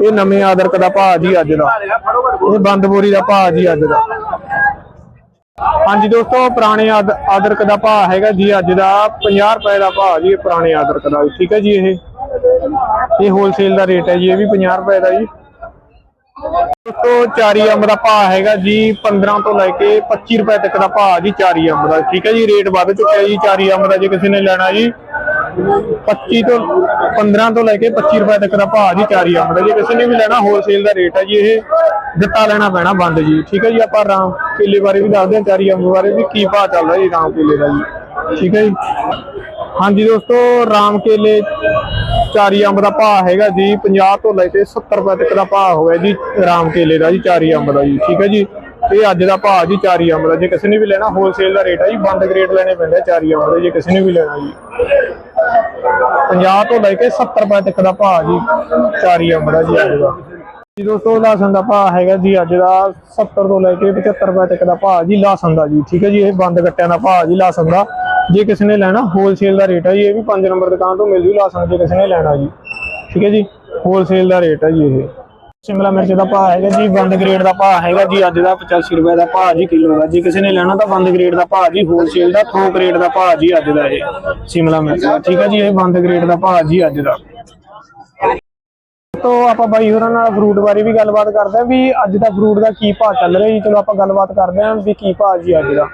ਇਹ ਨਵੇਂ ਅਦਰਕ ਦਾ ਭਾਅ ਜੀ ਅੱਜ ਦਾ। ਇਹ ਬੰਦ ਬੋਰੀ ਦਾ ਭਾਅ ਜੀ ਅੱਜ ਦਾ। ਹਾਂਜੀ ਦੋਸਤੋ ਪੁਰਾਣੇ ਆਦ- ਅਦਰਕ ਦਾ ਭਾਅ ਹੈਗਾ ਜੀ ਅੱਜ ਦਾ। 50 ਰੁਪਏ ਦਾ ਭਾਅ ਜੀ ਇਹ ਪੁਰਾਣੇ ਅਦਰਕ ਦਾ। ਠੀਕ ਹੈ ਜੀ ਇਹ। ਇਹ ਹੋਲਸੇਲ ਦਾ ਰੇਟ ਹੈ ਜੀ, ਇਹ ਵੀ 50 ਰੁਪਏ ਦਾ ਜੀ। ਦੋਸਤੋ, ਚਾਰੀ ਅੰਬ ਦਾ ਭਾਅ ਹੈਗਾ ਜੀ 15 ਤੋਂ ਲੈ ਕੇ 25 ਰੁਪਏ ਤੱਕ ਦਾ ਭਾਅ ਜੀ ਚਾਰੀ ਅੰਬ ਦਾ। ਠੀਕ ਹੈ ਜੀ ਰੇਟ ਵੱਧ ਚੁੱਕਿਆ ਜੀ ਚਾਰੀ ਅੰਬ ਦਾ, ਜੇ ਕਿਸੇ ਨੇ ਲੈਣਾ ਜੀ। 25 ਤੋਂ 15 ਤੋਂ ਲੈ ਕੇ 25 ਰੁਪਏ ਤੱਕ ਦਾ ਭਾਅ ਜੀ ਚਾਰੀ ਅੰਬ ਦਾ। ਜੇ ਕਿਸੇ ਨੇ ਵੀ ਲੈਣਾ ਹੋਲਸੇਲ ਦਾ ਰੇਟ ਹੈ ਜੀ, ਇਹ ਦਿੱਤਾ ਲੈਣਾ ਪੈਣਾ ਬੰਦ ਜੀ। ਠੀਕ ਹੈ ਜੀ, ਆਪਾਂ ਰਾਮ ਕੇਲੇ ਬਾਰੇ ਵੀ ਦੱਸਦੇ ਹਾਂ, ਚਾਰੀ ਅੰਬ ਬਾਰੇ ਵੀ ਕੀ ਭਾਅ ਚੱਲਦਾ ਜੀ ਰਾਮ ਕੇਲੇ ਦਾ ਜੀ। ਠੀਕ ਹੈ ਜੀ। ਹਾਂਜੀ ਦੋਸਤੋ, ਰਾਮ ਕੇਲੇ ਚਾਰੀ ਅੰਬ ਦਾ ਭਾਅ ਹੈਗਾ ਜੀ 50 ਤੋਂ ਲੈ ਕੇ 70 ਰੁਪਏ ਤੱਕ ਦਾ ਭਾਅ ਹੋਇਆ ਜੀ, ਰਾਮ ਕੇਲੇ ਦਾ ਜੀ, ਚਾਰੀ ਅੰਬ ਦਾ ਜੀ, ਠੀਕ ਹੈ ਜੀ। ਇਹ ਅੱਜ ਦਾ ਭਾਅ ਜੀ ਚਾਰੀ ਅੰਬ ਦਾ, ਜੇ ਕਿਸੇ ਨੇ ਵੀ ਲੈਣਾ ਹੋਲਸੇਲ ਦਾ ਰੇਟ ਹੈ ਜੀ, ਬੰਦ ਗ੍ਰੇਡ ਲੈਣੇ ਪੈਂਦੇ ਚਾਰੀ ਅੰਬ ਦੇ, ਜੇ ਕਿਸੇ ਨੇ ਵੀ ਲੈਣਾ ਜੀ। 50 ਤੋਂ ਲੈ ਕੇ 70 ਰੁਪਏ ਤੱਕ ਦਾ ਭਾਅ ਜੀ, ਚਾਰੀ ਅੰਬ ਦਾ ਜੀ ਅੱਜ ਦਾ। ਜੀ ਦੋਸਤੋ ਲਾਸਨ ਦਾ ਭਾਅ ਹੈਗਾ ਜੀ ਅੱਜ ਦਾ 70 ਤੋਂ ਲੈ ਕੇ 75 ਰੁਪਏ ਤੱਕ ਦਾ ਭਾਅ ਜੀ ਲਾਸਨ ਦਾ ਜੀ, ਠੀਕ ਹੈ ਜੀ, ਇਹ ਬੰਦ ਗੱਟਿਆਂ ਦਾ ਭਾਅ ਜੀ ਲਾਸਨ ਦਾ। ਜੇ ਕਿਸੇ ਨੇ ਲੈਣਾ ਹੋਲਸੇਲ ਦਾ ਰੇਟ ਹੈ ਜੀ, ਇਹ ਵੀ 5 ਨੰਬਰ ਦੁਕਾਨ ਤੋਂ ਮਿਲ ਜੂ ਲਸਣ ਜੇ ਕਿਸੇ ਨੇ ਲੈਣਾ ਜੀ। ਠੀਕ ਹੈ ਜੀ? ਹੋਲਸੇਲ ਦਾ ਰੇਟ ਹੈ ਜੀ ਇਹ। ਸ਼ਿਮਲਾ ਮਿਰਚ ਦਾ ਭਾਅ ਹੈਗਾ ਜੀ, ਬੰਦ ਗ੍ਰੇਡ ਦਾ ਭਾਅ ਹੈਗਾ ਜੀ, ਅੱਜ ਦਾ 85 ਰੁਪਏ ਦਾ ਭਾਅ ਜੀ, ਕਿਲੋ ਦਾ। ਜੇ ਕਿਸੇ ਨੇ ਲੈਣਾ ਤਾਂ ਬੰਦ ਗ੍ਰੇਡ ਦਾ ਭਾਅ ਜੀ ਹੋਲਸੇਲ ਦਾ ਥੋਕ ਰੇਟ ਦਾ ਭਾਅ ਜੀ, ਅੱਜ ਦਾ ਇਹ, ਸ਼ਿਮਲਾ ਮਿਰਚ ਦਾ। ਠੀਕ ਹੈ ਜੀ, ਇਹ ਬੰਦ ਗ੍ਰੇਡ ਦਾ ਭਾਅ ਜੀ, ਅੱਜ ਦਾ। ਤੋਂ ਆਪਾਂ ਬਾਈ ਹੋਰਾਂ ਨਾਲ ਫਰੂਟ ਬਾਰੇ ਵੀ ਗੱਲਬਾਤ ਕਰਦੇ ਆਂ ਵੀ ਅੱਜ ਦਾ ਫਰੂਟ ਦਾ ਕੀ ਭਾਅ ਚੱਲ ਰਿਹਾ ਜੀ। ਚਲੋ ਆਪਾਂ ਗੱਲਬਾਤ ਕਰਦੇ ਆਂ ਵੀ ਕੀ ਭਾਅ ਜੀ ਅੱਜ ਦਾ।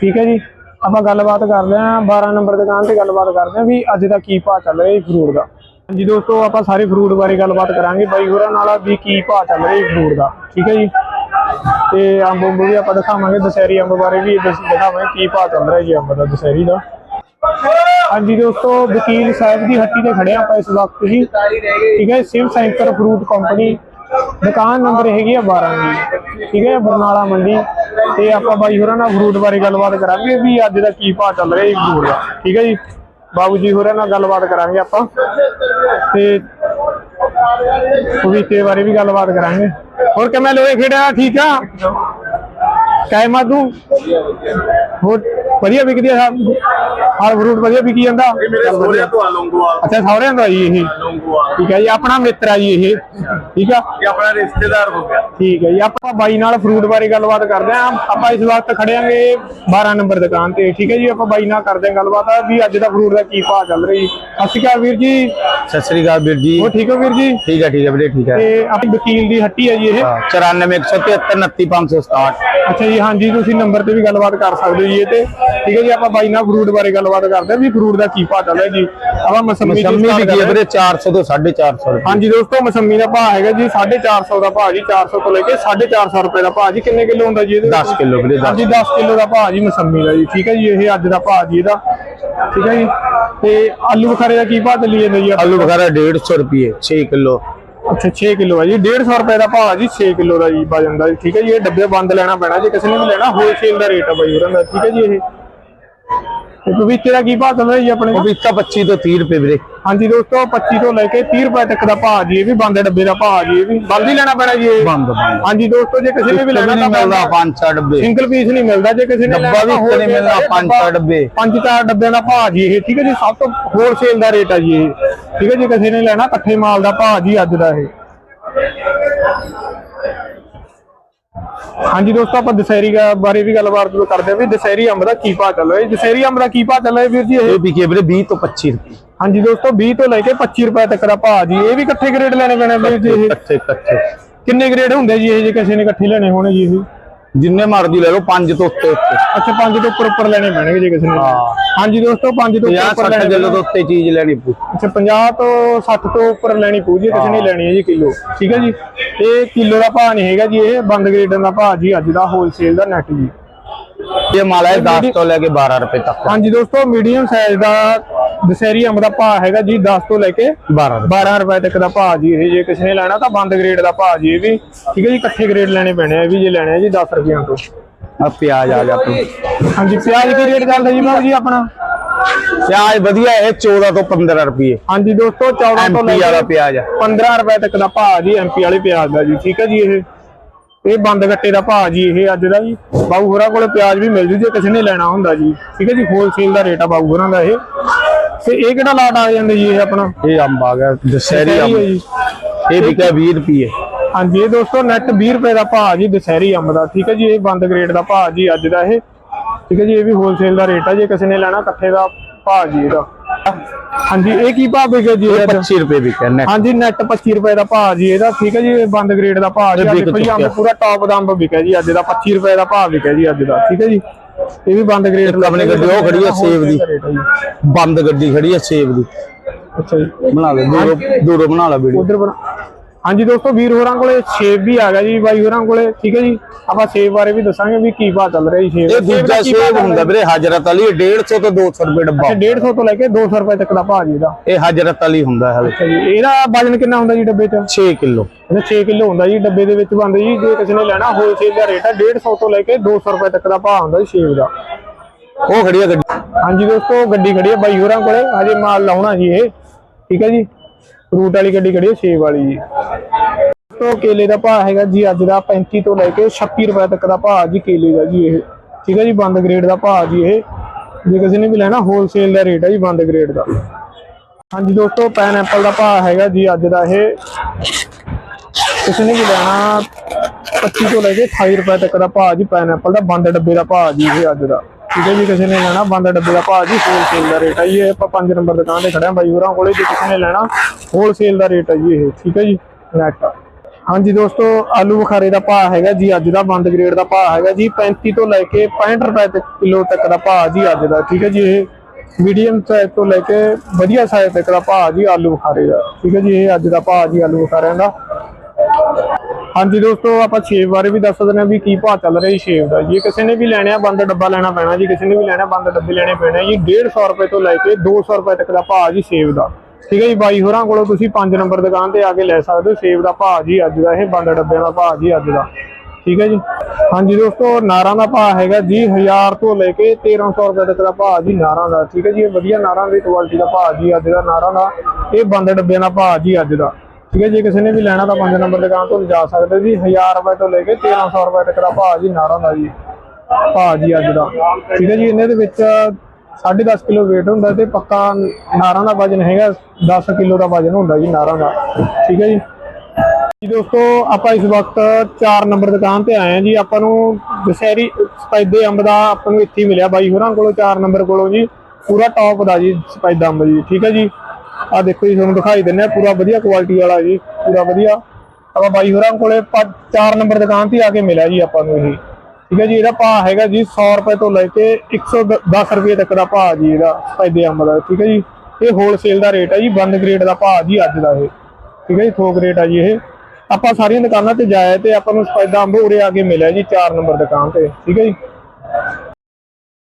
ਠੀਕ ਹੈ ਜੀ? ਆਪਾਂ ਗੱਲਬਾਤ ਕਰਦੇ ਆਂ 12 ਨੰਬਰ ਦੁਕਾਨ ਤੇ ਗੱਲਬਾਤ ਕਰਦੇ ਆਂ ਵੀ ਅੱਜ ਦਾ ਕੀ ਭਾਅ ਚੱਲ ਰਿਹਾ ਜੀ ਫਰੂਟ ਦਾ। ਹਾਂਜੀ ਦੋਸਤੋ, ਆਪਾਂ ਸਾਰੇ ਫਰੂਟ ਬਾਰੇ ਗੱਲਬਾਤ ਕਰਾਂਗੇ ਬਾਈ ਹੋਰਾਂ ਨਾਲ ਵੀ ਕੀ ਭਾਅ ਚੱਲ ਰਿਹਾ ਜੀ ਫਰੂਟ ਦਾ, ਠੀਕ ਹੈ ਜੀ? ਤੇ ਅੰਬ ਅੰਬ ਵੀ ਆਪਾਂ ਦਿਖਾਵਾਂਗੇ, ਦਸ਼ਹਿਰੀ ਅੰਬ ਬਾਰੇ ਵੀ ਦੱਸ- ਦਿਖਾਵਾਂਗੇ ਕੀ ਭਾਅ ਚੱਲ ਰਿਹਾ ਜੀ ਅੰਬ ਦਾ, ਦਸ਼ਹਿਰੀ ਦਾ। ਹਾਂਜੀ ਦੋਸਤੋ, ਵਕੀਲ ਸਾਹਿਬ ਦੀ ਹੱਟੀ ਤੇ ਖੜੇ ਆਪਾਂ ਇਸ ਵਕਤ ਜੀ ਠੀਕ ਹੈ, ਸਿਵ ਸੈਂਟਰ ਫਰੂਟ ਕੰਪਨੀ ਦੁਕਾਨ ਨੰਬਰ ਹੈਗੀ ਆ 12 ਜੀ ਠੀਕ ਹੈ, ਬਰਨਾਲਾ ਮੰਡੀ। ਤੇ ਆਪਾਂ ਬਾਈ ਹੋਰਾਂ ਨਾਲ ਫਰੂਟ ਬਾਰੇ ਗੱਲਬਾਤ ਕਰਾਂਗੇ ਵੀ ਅੱਜ ਦਾ ਕੀ ਭਾਅ ਚੱਲ ਰਿਹਾ ਜੀ ਫਰੂਟ ਦਾ, ਠੀਕ ਹੈ ਜੀ? ਬਾਬੂ ਜੀ ਹੋਰਾਂ ਨਾਲ ਗੱਲਬਾਤ ਕਰਾਂਗੇ ਆਪਾਂ। ਤੇ ਪਪੀਤੇ ਬਾਰੇ ਵੀ ਗੱਲਬਾਤ ਕਰਾਂਗੇ। ਹੋਰ ਕਿਵੇਂ ਲੋਏ ਖੇਡਿਆ ਠੀਕ ਆ? ਕਾਇ ਤੂੰ? ਹੋਰ ਵਧੀਆ ਵਿਕਦੀ ਆ ਹਾਲ ਫਰੂਟ ਵਧੀਆ ਵਿਕੀ ਜਾਂਦਾ। ਤੋਂ ਲੰਗੋਵਾਲ ਅੱਛਾ ਸੌਰਿਆਂ ਦਾ ਜੀ ਇਹ। ਲੰਗੋਵਾਲ ਠੀਕ ਹੈ ਜੀ ਆਪਣਾ ਮਿੱਤਰ ਆ ਜੀ ਇਹ। ਠੀਕ ਆ? ਇਹ ਆਪਣਾ ਰਿਸ਼ਤੇਦਾਰ ਹੋ ਗਿਆ। ਠੀਕ ਹੈ ਜੀ ਆਪਾਂ ਬਾਈ ਨਾਲ ਫਰੂਟ ਬਾਰੇ ਗੱਲਬਾਤ ਕਰਦੇ ਆਂ। ਆਪਾਂ ਇਸ ਵਕਤ ਖੜਿਆਂਗੇ 12 ਨੰਬਰ ਦੁਕਾਨ ਤੇ। ਠੀਕ ਹੈ ਜੀ ਆਪਾਂ ਬਾਈ ਨਾਲ ਕਰਦੇ ਆਂ ਗੱਲਬਾਤ। ਵੀ ਅੱਜ ਦਾ ਫਰੂਟ ਦਾ ਕੀ ਭਾਅ ਚੱਲ ਰਿਹਾ ਜੀ? ਸਤਿ ਸ਼੍ਰੀ ਅਕਾਲ ਵੀਰ ਜੀ। ਸਤਿ ਸ੍ਰੀ ਅਕਾਲ ਵੀਰ ਜੀ। ਉਹ ਠੀਕ ਹੋ ਵੀਰ ਜੀ? ਠੀਕ ਹੈ ਠੀਕ ਹੈ ਵੀਰੇ ਠੀਕ ਹੈ ਤੇ ਆਪਣੀ ਵਕੀਲ ਦੀ ਹੱਟੀ ਹੈ ਜੀ ਇਹ। 94 173 29567 ਅੱਛਾ ਜੀ ਹਾਂਜੀ ਤੁਸੀਂ ਨੰਬਰ ਤੇ ਵੀ ਗੱਲਬਾਤ ਕਰ ਸਕਦੇ ਹੋ ਜੀ ਇਹ ਤੇ। ਠੀਕ ਹੈ ਜੀ ਆਪਾਂ ਬਾਈ ਨਾਲ ਫਰੂਟ ਬਾਰੇ ਗੱਲਬਾਤ ਕਰਦੇ ਵੀ ਫਰੂਟ ਦਾ ਕੀ ਭਾਅ ਚੱਲ ਰਿਹਾ ਜੀ। ਆਪਾਂ ਮਸੰਮੀ ਦੀ ਮਸੰਮੀ ਕਰਦੇ ਕੀ ਹੈ ਹਾਂ। ਵੀਰੇ? 400 ਤੋਂ 450 ਰੁਪਏ। ਹਾਂਜੀ ਦੋਸਤੋ ਮਸੰਮੀ ਦਾ ਭਾਅ ਹੈਗਾ ਜੀ 450 ਦਾ ਭਾਅ ਜੀ 400 ਤੋਂ ਲੈ ਕੇ 450 ਰੁਪਏ ਦਾ ਭਾਅ ਜੀ। ਕਿੰਨੇ ਕਿਲੋ ਹੁੰਦਾ ਜੀ ਇਹਦੇ 10 ਕਿੱਲੋ ਵੀਰੇ, ਦਸ। ਹਾਂਜੀ 10 ਕਿਲੋ ਦਾ ਭਾਅ ਜੀ ਮਸੰਮੀ ਦਾ ਜੀ। ਠੀਕ ਹੈ ਜੀ ਇਹ ਅੱਜ ਦਾ ਭਾਅ ਜੀ ਇਹਦਾ। ਠੀਕ ਹੈ ਜੀ ਤੇ ਆਲੂ ਬੁਖਾਰੇ ਦਾ ਕੀ ਭਾਅ ਚੱਲੀ ਜਾਂਦਾ ਜੀ ਆਲੂ ਵਗੈਰਾ 150 ਰੁਪਏ 6 ਕਿਲੋ। ਅੱਛਾ 6 ਕਿਲੋ ਹੈ ਜੀ। 150 ਰੁਪਏ ਦਾ ਭਾਅ ਜੀ 6 ਕਿਲੋ ਦਾ ਜੀ ਵਜਨ ਦਾ ਠੀਕ ਹੈ ਜੀ। ਇਹ ਡੱਬੇ ਬੰਦ ਲੈਣਾ ਪੈਣਾ, ਜੇ ਕਿਸੇ ਨੇ ਵੀ ਲੈਣਾ ਹੋਲਸੇਲ ਦਾ ਰੇਟ ਹੈ ਬਾਈ ਉਹਨਾਂ ਦਾ, ਠੀਕ ਹੈ ਜੀ ਇਹ। ਪਪੀਤੇ ਦਾ ਕੀ ਭਾਅ ਚੱਲ ਰਿਹਾ ਜੀ ਆਪਣੇ? ਵੀ ਇੱਕਾ 25 ਤੋਂ 30 ਰੁਪਏ ਵੀਰੇ। ਹਾਂਜੀ ਦੋਸਤੋ 25 ਤੋਂ ਲੈ ਕੇ 30 ਰੁਪਏ ਤੱਕ ਦਾ ਭਾਅ ਜੀ ਇਹ ਵੀ ਬੰਦ ਡੱਬੇ ਦਾ ਭਾਅ ਜੀ ਇਹ ਵੀ ਬੰਦ ਹੀ ਲੈਣਾ ਪੈਣਾ ਜੀ ਇਹ। ਬੰਦ ਬੰਦ। ਹਾਂਜੀ ਦੋਸਤੋ ਜੇ ਕਿਸੇ ਨੇ ਵੀ ਲੈਣਾ ਤਾਂ ਮਿਲਦਾ ਪੰਜ ਚਾਰ ਡੱਬੇ। ਸਿੰਗਲ ਪੀਸ ਨਹੀਂ ਮਿਲਦਾ ਜੇ ਕਿਸੇ ਨੇ ਡੱਬਾ ਲੈਣਾ ਵੀ ਤਾਂ ਇੱਕ ਨਹੀਂ wholesale ਮਿਲਣਾ, ਦਾ ਪੰਜ ਡੱਬਾ- ਚਾਰ ਡੱਬੇ। ਪੰਜ ਚਾਰ ਡੱਬਿਆਂ ਦਾ ਭਾਅ ਜੀ ਇਹ ਠੀਕ ਹੈ ਜੀ ਸਭ ਤੋਂ ਹੋਲਸੇਲ ਦਾ ਰੇਟ ਹੈ ਜੀ ਇਹ। ਠੀਕ ਹੈ ਜੀ ਕਿਸੇ ਨੇ ਲੈਣਾ ਇਕੱਠੇ ਮਾਲ ਦਾ ਭਾਅ ਜੀ ਅੱਜ ਦਾ ਇਹ। ਹਾਂਜੀ ਦੋਸਤੋ ਆਪਾਂ ਦਸਹਿਰੀ ਦਾ ਬਾਰੇ ਵੀ ਗੱਲਬਾਤ ਕਰਦੇ ਹਾਂ ਵੀ ਦਸਹਿਰੀ ਅੰਬ ਦਾ ਕੀ ਭਾਅ ਚੱਲ ਰਿਹਾ ਜੀ ਦਸਹਿਰੀ ਅੰਬ ਦਾ ਕੀ ਭਾਅ ਚੱਲ ਰਿਹਾ ਵੀਰ ਜੀ ਇਹ? ਇਹ ਵਿਕੇ ਵੀਰੇ 20 ਤੋਂ 25 ਰੁਪਏ। ਹਾਂਜੀ ਦੋਸਤੋ 20 ਤੋਂ ਲੈ ਕੇ 25 ਰੁਪਏ ਤੱਕ ਦਾ ਭਾਅ ਜੀ। ਇਹ ਵੀ ਇਕੱਠੇ ਗ੍ਰੇਡ ਲੈਣੇ ਪੈਣੇ ਵੀਰ ਜੀ ਇਹ? ਇਕੱਠੇ ਇਕੱਠੇ। ਕਿੰਨੇ ਗ੍ਰੇਡ ਹੁੰਦੇ ਜੀ ਇਹ ਜੇ ਕਿਸੇ ਨੇ ਇਕੱਠੇ ਲੈਣੇ ਹੋਣੇ ਜੀ ਇਹ? ਜਿੰਨੇ ਮਰਜ਼ੀ ਲੈ ਲਓ 5 ਤੋਂ ਉੱਤੇ ਉੱਤੇ। ਅੱਛਾ ਪੰਜ ਤੋਂ ਉੱਪਰ ਉੱਪਰ ਲੈਣੇ ਪੈਣਗੇ ਜੇ ਕਿਸੇ ਨੇ ਹਾਂ। ਹਾਂਜੀ ਦੋਸਤੋ ਪੰਜ ਤੋਂ 50 ਉੱਪਰ 60 ਲੈਣੇ ਕਿਲੋ ਤੋਂ ਉੱਤੇ ਚੀਜ਼ ਲੈਣੀ ਪਊ। ਅੱਛਾ 50 ਤੋਂ 60 ਤੋਂ ਉੱਪਰ ਲੈਣੀ ਪਊ ਜੀ ਕਿਸੇ ਨੇ ਲੈਣੀ ਹੈ ਜੀ ਕਿਲੋ। ਠੀਕ ਹੈ ਜੀ? ਇਹ ਕਿਲੋ ਦਾ ਭਾਅ ਨਹੀਂ ਹੈਗਾ ਜੀ ਇਹ ਬੰਦ ਗ੍ਰੇਡਾਂ ਦਾ ਭਾਅ ਜੀ ਅੱਜ ਦਾ ਹੋਲਸੇਲ ਦਾ ਨੈਟ ਜੀ। ਇਹ ਮਾਲ ਹੈ 10 ਤੋਂ ਲੈ ਕੇ 12 ਰੁਪਏ ਤੱਕ। ਹਾਂਜੀ ਦੋਸਤੋ ਮੀਡੀਅਮ ਸਾਈਜ਼ ਦਾ ਦਸਹਿਰੀ ਅੰਬ ਦਾ ਭਾਅ ਹੈਗਾ ਜੀ 10 ਤੋਂ ਲੈ ਕੇ 12 ਰੁਪਏ। 12 ਰੁਪਏ ਤੱਕ ਦਾ ਭਾਅ ਜੀ ਇਹ ਜੇ ਕਿਸੇ ਨੇ ਲੈਣਾ ਤਾਂ ਬੰਦ ਗ੍ਰੇਡ ਦਾ ਭਾਅ ਜੀ ਇਹ ਵੀ। ਠੀਕ ਹੈ ਜੀ ਇਕੱਠੇ ਗ੍ਰੇਡ ਲੈਣੇ ਪੈਣੇ ਆ ਇਹ ਵੀ ਜੇ ਲੈਣੇ ਆ ਜੀ 10 ਰੁਪਈਆਂ ਤੋਂ। ਆ ਪਿਆਜ਼ ਆ ਗਿਆ ਆਪਣਾ। ਹਾਂਜੀ ਪਿਆਜ਼ ਕੀ ਰੇਟ ਚੱਲਦਾ ਜੀ ਬਾਬੂ ਜੀ ਆਪਣਾ? ਪਿਆਜ਼ ਵਧੀਆ ਹੈ 14 ਤੋਂ 15 ਰੁਪਏ। ਹਾਂਜੀ ਦੋਸਤੋ 14 ਤੋਂ ਲੈ ਕੇ ਪਿਆਜ਼ ਹੈ 15 ਰੁਪਏ ਤੱਕ ਦਾ ਭਾਅ ਜੀ ਐਮਪੀ ਵਾਲੇ ਪਿਆਜ਼ ਦਾ ਜੀ ਠੀਕ ਹੈ ਜੀ ਇਹ। ਇਹ ਬੰਦ ਗੱਟੇ ਦਾ ਭਾਅ ਜੀ ਇਹ ਅੱਜ ਦਾ ਜੀ ਬਾਬੂ ਹੋਰਾਂ ਕੋਲੇ ਪਿਆਜ਼ ਵੀ ਮਿਲ ਜੂ ਜੇ ਕਿਸੇ ਨੇ ਲੈਣਾ ਹੁੰਦਾ ਜੀ। ਠੀਕ ਹੈ ਜੀ ਹੋਲਸੇਲ ਦਾ ਰੇਟ ਆ ਬਾਬੂ ਹੋਰਾਂ ਦਾ ਇਹ। ਤੇ ਇਹ ਕਿਹੜਾ ਲਾਟ ਆ ਜਾਂਦਾ ਜੀ ਇਹ ਆਪਣਾ? ਇਹ ਅੰਬ ਆ ਗਿਆ ਦਸ਼ਹਿਰੀ ਅੰਬ। ਇਹ ਵਿਕਿਆ 20 ਰੁਪਏ ਹਾਂਜੀ ਇਹ ਦੋਸਤੋ ਨੈਟ 20 ਰੁਪਏ ਦਾ ਭਾਅ ਜੀ ਦਸਹਿਰੀ ਅੰਬ ਦਾ। ਠੀਕ ਹੈ ਜੀ ਇਹ ਬੰਦ ਗ੍ਰੇਡ ਦਾ ਭਾਅ ਜੀ ਅੱਜ ਦਾ ਇਹ। ਠੀਕ ਹੈ ਜੀ ਇਹ ਵੀ ਹੋਲਸੇਲ ਦਾ ਰੇਟ ਆ ਜੇ ਕਿਸੇ ਨੇ ਲੈਣਾ ਇਕੱਠੇ ਦਾ ਭਾਅ ਜੀ ਇਹਦਾ। ਹਾਂਜੀ ਇਹ ਕੀ ਭਾਅ ਵਿਕਿਆ ਜੀ ਇਹ ਇਹਦਾ? 25 ਰੁਪਏ ਵਿਕਿਆ ਨੇ ਹਾਂਜੀ ਨੈਟ 25 ਰੁਪਏ ਦਾ ਭਾਅ ਜੀ ਇਹਦਾ ਠੀਕ ਹੈ ਜੀ ਇਹ ਬੰਦ ਗ੍ਰੇਡ ਦਾ ਭਾਅ ਜੀ। ਇਹ ਅੱਜ ਵਿਕ ਦੇਖੋ ਜੀ ਅੰਬ ਚੁੱਕਿਆ। ਪੂਰਾ ਟੌਪ ਦਾ ਅੰਬ ਵਿਕਿਆ ਜੀ ਅੱਜ ਦਾ 25 ਰੁਪਏ ਦਾ ਭਾਅ ਵਿਕਿਆ ਜੀ ਅੱਜ ਦਾ ਠੀਕ ਹੈ ਜੀ। ਇਹ ਵੀ ਬੰਦ ਗ੍ਰੇਡ ਆਪਣੀ ਗੱਡੀ ਉਹ ਖੜੀ ਆ ਸੇਬ ਦੀ। ਬੰਦ ਗੱਡੀ ਖੜੀ ਹੈ ਸੇਬ ਦੀ। ਅੱਛਾ ਜੀ। ਬਣਾ ਲੈ ਦੂਰੋਂ ਦੂਰੋਂ ਬਣਾ ਲੈ ਵੀਡੀਓ। ਉਧਰ ਬਣਾ ਹਾਂਜੀ ਦੋਸਤੋ ਵੀਰ ਹੋਰਾਂ ਕੋਲੇ ਸੇਬ ਵੀ ਆ ਗਿਆ ਜੀ ਬਾਈ ਹੋਰਾਂ ਕੋਲੇ ਠੀਕ ਹੈ ਜੀ? ਆਪਾਂ ਸੇਬ ਬਾਰੇ ਵੀ ਦੱਸਾਂਗੇ ਵੀ ਕੀ ਭਾਅ ਚੱਲ ਰਿਹਾ ਜੀ ਸੇਬ ਇਹ ਦੂਜਾ ਚੱਲ ਹੁੰਦਾ? ਵੀਰੇ ਹਜਰਤ ਅਲੀ 150 ਤੋਂ 200 ਰੁਪਏ ਡੱਬਾ। ਅੱਛਾ 150 ਤੋਂ ਲੈ ਕੇ 200 ਰੁਪਏ ਤੱਕ ਦਾ ਭਾਅ ਜੀ ਇਹਦਾ। ਇਹ ਹਜਰਤ ਅਲੀ ਹੁੰਦਾ ਹੈ ਅੱਛਾ ਜੀ ਇਹਦਾ ਵਜਨ ਕਿੰਨਾ ਹੁੰਦਾ ਜੀ ਡੱਬੇ 'ਚ? 6 ਕਿਲੋ। ਇਹਦਾ 6 ਕਿਲੋ ਹੁੰਦਾ ਜੀ ਡੱਬੇ ਦੇ ਵਿੱਚ ਬੰਦ ਜੀ ਜੇ ਕਿਸੇ ਨੇ ਲੈਣਾ ਹੋਲਸੇਲ ਦਾ ਰੇਟ ਹੈ 150 ਤੋਂ ਲੈ ਕੇ 200 ਰੁਪਏ ਤੱਕ ਦਾ ਭਾਅ ਹੁੰਦਾ ਜੀ ਸੇਬ ਦਾ। ਉਹ ਖੜੀ ਹੈ ਗੱਡੀ। ਹਾਂਜੀ ਦੋਸਤੋ ਗੱਡੀ ਖੜੀ ਹੈ ਬਾਈ ਹੋਰਾਂ ਕੋਲੇ ਹਜੇ ਮਾਲ ਲਾਉਣਾ ਜੀ ਇਹ। ਠੀਕ ਹੈ ਜੀ? ਫਰੂਟ ਵਾਲੀ ਗੱਡੀ ਖੜੀ ਹੈ ਸੇਬ ਵਾਲੀ। ਜੀ ਦੋਸਤੋ, ਕੇਲੇ ਦਾ ਭਾਅ ਹੈਗਾ ਜੀ, ਅੱਜ ਦਾ 35 ਤੋਂ ਲੈ ਕੇ 36 ਰੁਪਏ ਤੱਕ ਦਾ ਭਾਅ ਜੀ, ਕੇਲੇ ਦਾ ਜੀ ਇਹ। ਠੀਕ ਹੈ ਜੀ, ਬੰਦ ਗ੍ਰੇਡ ਦਾ ਭਾਅ ਜੀ ਇਹ। ਜੇ ਕਿਸੇ ਨੇ ਵੀ ਲੈਣਾ ਹੋਲਸੇਲ ਦਾ ਰੇਟ ਹੈ ਜੀ, ਬੰਦ ਗ੍ਰੇਡ ਦਾ। ਹਾਂਜੀ ਦੋਸਤੋ ਪਾਈਨਐਪਲ ਦਾ ਭਾਅ ਹੈਗਾ ਜੀ, ਅੱਜ ਦਾ ਇਹ। ਕਿਸੇ ਨੇ ਵੀ ਲੈਣਾ 25 ਤੋਂ ਲੈ ਕੇ 28 ਰੁਪਏ ਤੱਕ ਦਾ ਭਾਅ ਜੀ ਪਾਈਨਐਪਲ ਦਾ, ਬੰਦ ਡੱਬੇ ਦਾ ਭਾਅ ਜੀ ਇਹ ਅੱਜ ਦਾ। ਠੀਕ ਹੈ ਜੀ, ਕਿਸੇ ਨੇ ਲੈਣਾ ਬੰਦ ਡੱਬੇ ਦਾ ਭਾਅ ਜੀ ਹੋਲਸੇਲ ਦਾ ਰੇਟ ਹੈ ਜੀ, ਇਹ ਆਪਾਂ 5 ਨੰਬਰ ਦੁਕਾਨ ਤੇ ਖੜੇ ਹਾਂ ਬਾਈ ਹੋਰਾਂ ਕੋਲੇ, ਜੇ ਕਿਸੇ ਨੇ ਲੈਣਾ ਹੋਲਸੇਲ ਦਾ ਰੇਟ ਹੈ ਜੀ ਇਹ, ਠੀਕ ਹੈ ਜੀ ਨੈਟ ਹਾਂਜੀ ਦੋਸਤੋ, ਆਲੂ ਬੁਖਾਰੇ ਦਾ ਭਾਅ ਹੈਗਾ ਜੀ, ਅੱਜ ਦਾ ਬੰਦ ਗ੍ਰੇਡ ਦਾ ਭਾਅ ਹੈਗਾ ਜੀ 35 ਤੋਂ ਲੈ ਕੇ 65 ਰੁਪਏ ਤੱਕ ਕਿਲੋ ਤੱਕ ਦਾ ਭਾਅ ਜੀ ਅੱਜ ਦਾ, ਠੀਕ ਹੈ ਜੀ, ਇਹ ਮੀਡੀਅਮ ਸਾਈਜ਼ ਤੋਂ ਲੈ ਕੇ ਵਧੀਆ ਸਾਈਜ਼ ਤੱਕ ਦਾ ਭਾਅ ਜੀ ਆਲੂ ਬੁਖਾਰੇ ਦਾ, ਠੀਕ ਹੈ ਜੀ, ਇਹ ਅੱਜ ਦਾ ਭਾਅ ਜੀ ਆਲੂ ਬੁਖਾਰਿਆਂ ਦਾ। ਹਾਂਜੀ ਦੋਸਤੋ, ਆਪਾਂ ਸੇਬ ਬਾਰੇ ਵੀ ਦੱਸ ਦਿੰਦੇ ਹਾਂ ਵੀ ਕੀ ਭਾਅ ਚੱਲ ਰਿਹਾ ਜੀ ਸੇਬ ਦਾ। ਜੇ ਕਿਸੇ ਨੇ ਵੀ ਲੈਣਾ ਬੰਦ ਡੱਬਾ ਲੈਣਾ ਪੈਣਾ ਜੀ ਕਿਸੇ ਨੇ ਵੀ ਲੈਣਾ ਬੰਦ ਡੱਬੇ ਲੈਣੇ ਪੈਣੇ ਜੀ 150 ਰੁਪਏ ਤੋਂ ਲੈ ਕੇ 200 ਰੁਪਏ ਤੱਕ ਦਾ ਭਾਅ ਜੀ ਸੇਬ ਦਾ। ਠੀਕ ਹੈ ਜੀ, ਬਾਈ ਹੋਰਾਂ ਕੋਲੋਂ ਤੁਸੀਂ 5 ਨੰਬਰ ਦੁਕਾਨ ਤੇ ਆ ਕੇ ਲੈ ਸਕਦੇ ਹੋ ਸੇਬ ਦਾ ਭਾਅ ਜੀ ਅੱਜ ਦਾ, ਇਹ ਬੰਦ ਡੱਬਿਆਂ ਦਾ ਭਾਅ ਜੀ ਅੱਜ ਦਾ। ਠੀਕ ਹੈ ਜੀ? ਹਾਂਜੀ ਦੋਸਤੋ, ਨਾਰਾਂ ਦਾ ਭਾਅ ਹੈਗਾ ਜੀ 1000 ਤੋਂ ਲੈ ਕੇ 1300 ਰੁਪਏ ਤੱਕ ਦਾ ਭਾਅ ਜੀ ਨਾਰਾਂ ਦਾ। ਠੀਕ ਹੈ ਜੀ, ਇਹ ਵਧੀਆ ਨਾਰਾਂ ਦੀ ਕੁਆਲਿਟੀ ਦਾ ਭਾਅ ਜੀ ਅੱਜ ਦਾ ਨਾਰਾਂ ਦਾ, ਇਹ ਬੰਦ ਡੱਬਿਆਂ ਦਾ ਭਾਅ ਜੀ ਅੱਜ ਦਾ। ਠੀਕ ਹੈ, ਜੇ ਕਿਸੇ ਨੇ ਵੀ ਲੈਣਾ ਤਾਂ 5 ਨੰਬਰ ਦੁਕਾਨ ਤੋਂ ਜਾ ਸਕਦੇ ਜੀ। 1000 ਰੁਪਏ ਤੋਂ ਲੈ ਕੇ 1300 ਰੁਪਏ ਤੱਕ ਦਾ ਭਾਅ ਜੀ ਨਾਰਾਂ ਦਾ ਜੀ। ਭਾਅ ਜੀ ਅੱਜ ਦਾ। ਠੀਕ ਹੈ ਜੀ ਇਹਨਾਂ ਦੇ ਵਿੱਚ 10.5 ਕਿਲੋ weight ਹੁੰਦਾ ਤੇ ਪੱਕਾ ਨਾਰਾਂ ਦਾ ਵਜਨ ਹੈਗਾ 10 ਕਿਲੋ ਦਾ ਵਜਨ ਹੁੰਦਾ ਜੀ ਨਾਰਾਂ ਦਾ। ਠੀਕ ਹੈ ਜੀ। ਜੀ ਦੋਸਤੋ, ਆਪਾਂ ਇਸ ਵਕਤ 4 ਨੰਬਰ ਦੁਕਾਨ ਤੇ ਆਏ ਹਾਂ ਜੀ। ਆਪਾਂ ਨੂੰ ਦਸ਼ਹਿਰੀ ਸਪੈਦੇ ਅੰਬ ਦਾ ਆਪਾਂ ਨੂੰ ਇੱਥੇ ਹੀ ਮਿਲਿਆ ਬਾਈ ਹੋਰਾਂ ਕੋਲੋਂ 4 ਨੰਬਰ ਕੋਲੋਂ ਜੀ। ਪੂਰਾ ਟੌਪ ਦਾ ਜੀ ਸਪੈਦਾ ਅੰਬ ਜੀ। ਠੀਕ ਹੈ ਜੀ। ਆ ਦੇਖੋ ਜੀ, ਤੁਹਾਨੂੰ ਦਿਖਾਈ ਦਿੰਨੇ ਆ, ਪੂਰਾ ਵਧੀਆ ਕੁਆਲਿਟੀ ਵਾਲਾ ਜੀ, ਪੂਰਾ ਵਧੀਆ। ਆਪਾਂ ਬਾਈ ਹੋਰਾਂ ਕੋਲੇ 4 ਨੰਬਰ ਦੁਕਾਨ ਤੇ ਆ ਕੇ ਮਿਲਿਆ ਜੀ ਆਪਾਂ ਨੂੰ ਇਹ। ਠੀਕ ਹੈ ਜੀ, ਇਹਦਾ ਭਾਅ ਹੈਗਾ ਜੀ 100 ਰੁਪਏ ਤੋਂ ਲੈ ਕੇ 110 ਰੁਪਏ ਤੱਕ ਦਾ ਭਾਅ ਜੀ ਇਹਦਾ ਸਪੈਦੇ ਅੰਬ ਦਾ, ਠੀਕ ਹੈ ਜੀ। ਇਹ ਹੋਲਸੇਲ ਦਾ ਰੇਟ ਹੈ ਜੀ, ਬੰਦ ਗ੍ਰੇਡ ਦਾ ਭਾਅ ਜੀ ਅੱਜ ਦਾ ਇਹ। ਠੀਕ ਹੈ ਜੀ, ਥੋਕ ਰੇਟ ਆ ਜੀ ਇਹ। ਆਪਾਂ ਸਾਰੀਆਂ ਦੁਕਾਨਾਂ ਤੇ ਜਾਇਆ ਤੇ ਆਪਾਂ ਨੂੰ ਸਪੈਦਾ ਅੰਬ ਉਰੇ ਆ ਕੇ ਮਿਲਿਆ ਜੀ 4 ਨੰਬਰ ਦੁਕਾਨ ਤੇ। ਠੀਕ ਹੈ ਜੀ।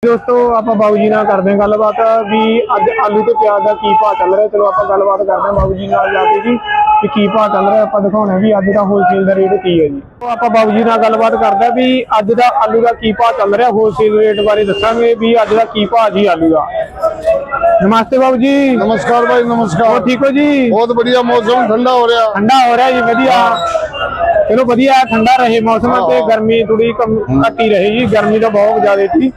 ਦੋਸਤੋ, ਆਪਾਂ ਬਾਬੂ ਜੀ ਨਾਲ ਕਰਦੇ ਹਾਂ ਗੱਲਬਾਤ ਵੀ ਅੱਜ ਆਲੂ ਤੇ ਪਿਆਜ਼ ਦਾ ਕੀ ਭਾਅ ਚੱਲ ਰਿਹਾ ਚਲੋ, ਆਪਾਂ ਗੱਲਬਾਤ ਕਰਦੇ ਹਾਂ ਬਾਬੂ ਜੀ ਨਾਲ ਜਾ ਕੇ ਜੀ। ਵੀ ਕੀ ਭਾਅ ਚੱਲ ਰਿਹਾ ਆਪਾਂ ਦਿਖਾਉਣਾ ਵੀ ਅੱਜ ਦਾ ਹੋਲਸੇਲ ਦਾ ਰੇਟ ਕੀ ਹੈ ਜੀ। ਉਹ ਆਪਾਂ ਬਾਬੂ ਜੀ ਨਾਲ ਗੱਲਬਾਤ ਕਰਦਾ ਵੀ ਅੱਜ ਦਾ ਆਲੂ ਦਾ ਕੀ ਭਾਅ ਚੱਲ ਰਿਹਾ ਹੋਲਸੇਲ ਰੇਟ ਬਾਰੇ ਦੱਸਾਂਗੇ ਵੀ ਅੱਜ ਦਾ ਕੀ ਭਾਅ ਜੀ ਆਲੂ ਦਾ। ਨਮਸਤੇ ਬਾਬੂ ਜੀ। ਨਮਸਕਾਰ ਭਾਈ ਨਮਸਕਾਰ। ਹੋਰ ਠੀਕ ਹੋ ਜੀ? ਬਹੁਤ ਵਧੀਆ ਮੌਸਮ ਠੰਡਾ ਹੋ ਰਿਹਾ। ਠੰਡਾ ਹੋ ਰਿਹਾ ਜੀ ਵਧੀਆ। ਚਲੋ ਵਧੀਆ ਠੰਡਾ ਰਹੇ ਮੌਸਮ ਤੇ ਗਰਮੀ ਥੋੜੀ ਘੱਟ ਹੀ ਰਹੀ ਜੀ ਗਰਮੀ ਤਾਂ ਬਹੁਤ ਜ਼ਿਆਦਾ ਸੀ।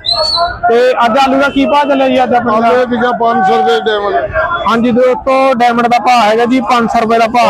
ਤੇ ਅੱਜ ਆਲੂ ਦਾ ਕੀ ਭਾਅ ਚੱਲਿਆ ਜੀ ਅੱਜ ਆਪਣਾ? ਆਲੂ ਦਾ 500 ਰੁਪਏ ਡਾਇਮੰਡ ਹਾਂਜੀ ਦੋਸਤੋ ਡਾਇਮੰਡ ਦਾ ਭਾਅ ਹੈਗਾ ਜੀ 500 ਰੁਪਏ ਦਾ ਭਾਅ।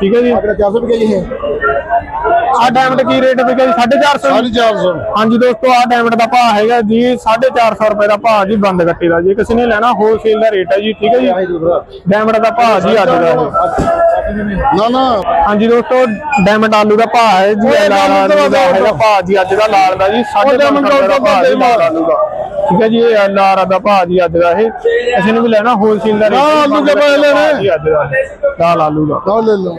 ਠੀਕ ਹੈ ਜੀ? ਅਗਲਾ 400 ਰੁਪਏ ਜੀ ਆ ਡਾਇਮੰਡ ਕੀ ਰੇਟ ਵਿਕਿਆ ਜੀ? 450 450 ਹਾਂਜੀ ਦੋਸਤੋ ਆ ਡਾਇਮੰਡ ਦਾ ਭਾਅ ਹੈਗਾ ਜੀ 450 ਰੁਪਏ ਦਾ ਭਾਅ ਜੀ ਬੰਦ ਗੱਟੇ ਦਾ। ਜੇ ਕਿਸੇ ਨੇ ਲੈਣਾ ਹੋਲਸੇਲ ਦਾ ਰੇਟ ਹੈ ਜੀ ਠੀਕ ਹੈ ਜੀ? ਡਾਇਮੰਡ ਦਾ ਭਾਅ ਜੀ ਅੱਜ ਦਾ। ਨਾ ਨਾ। ਹਾਂਜੀ ਦੋਸਤੋ ਡਾਇਮੰਡ ਆਲੂ ਦਾ ਭਾਅ ਹੈ ਜੀ ਲਾਲ ਦਾ ਭਾਅ। ਜੀ ਅੱਜ ਦਾ ਲਾਲ ਦਾ ਜੀ 450 ਦਾ ਦਾ ਠੀਕ ਹੈ ਜੀ ਇਹ ਅਨਾਰ ਦਾ ਭਾਅ ਜੀ ਅੱਜ ਦਾ ਇਹ। ਅਸੀਂ ਨੂੰ ਵੀ ਲੈਣਾ ਹੋਲਸੇਲ ਦਾ ਰੇਟ ਆਲੂ ਦਾ ਭਾਅ ਲੈਣਾ ਲਾਲ ਆਲੂ ਦਾ। ਲੈ ਲਓ।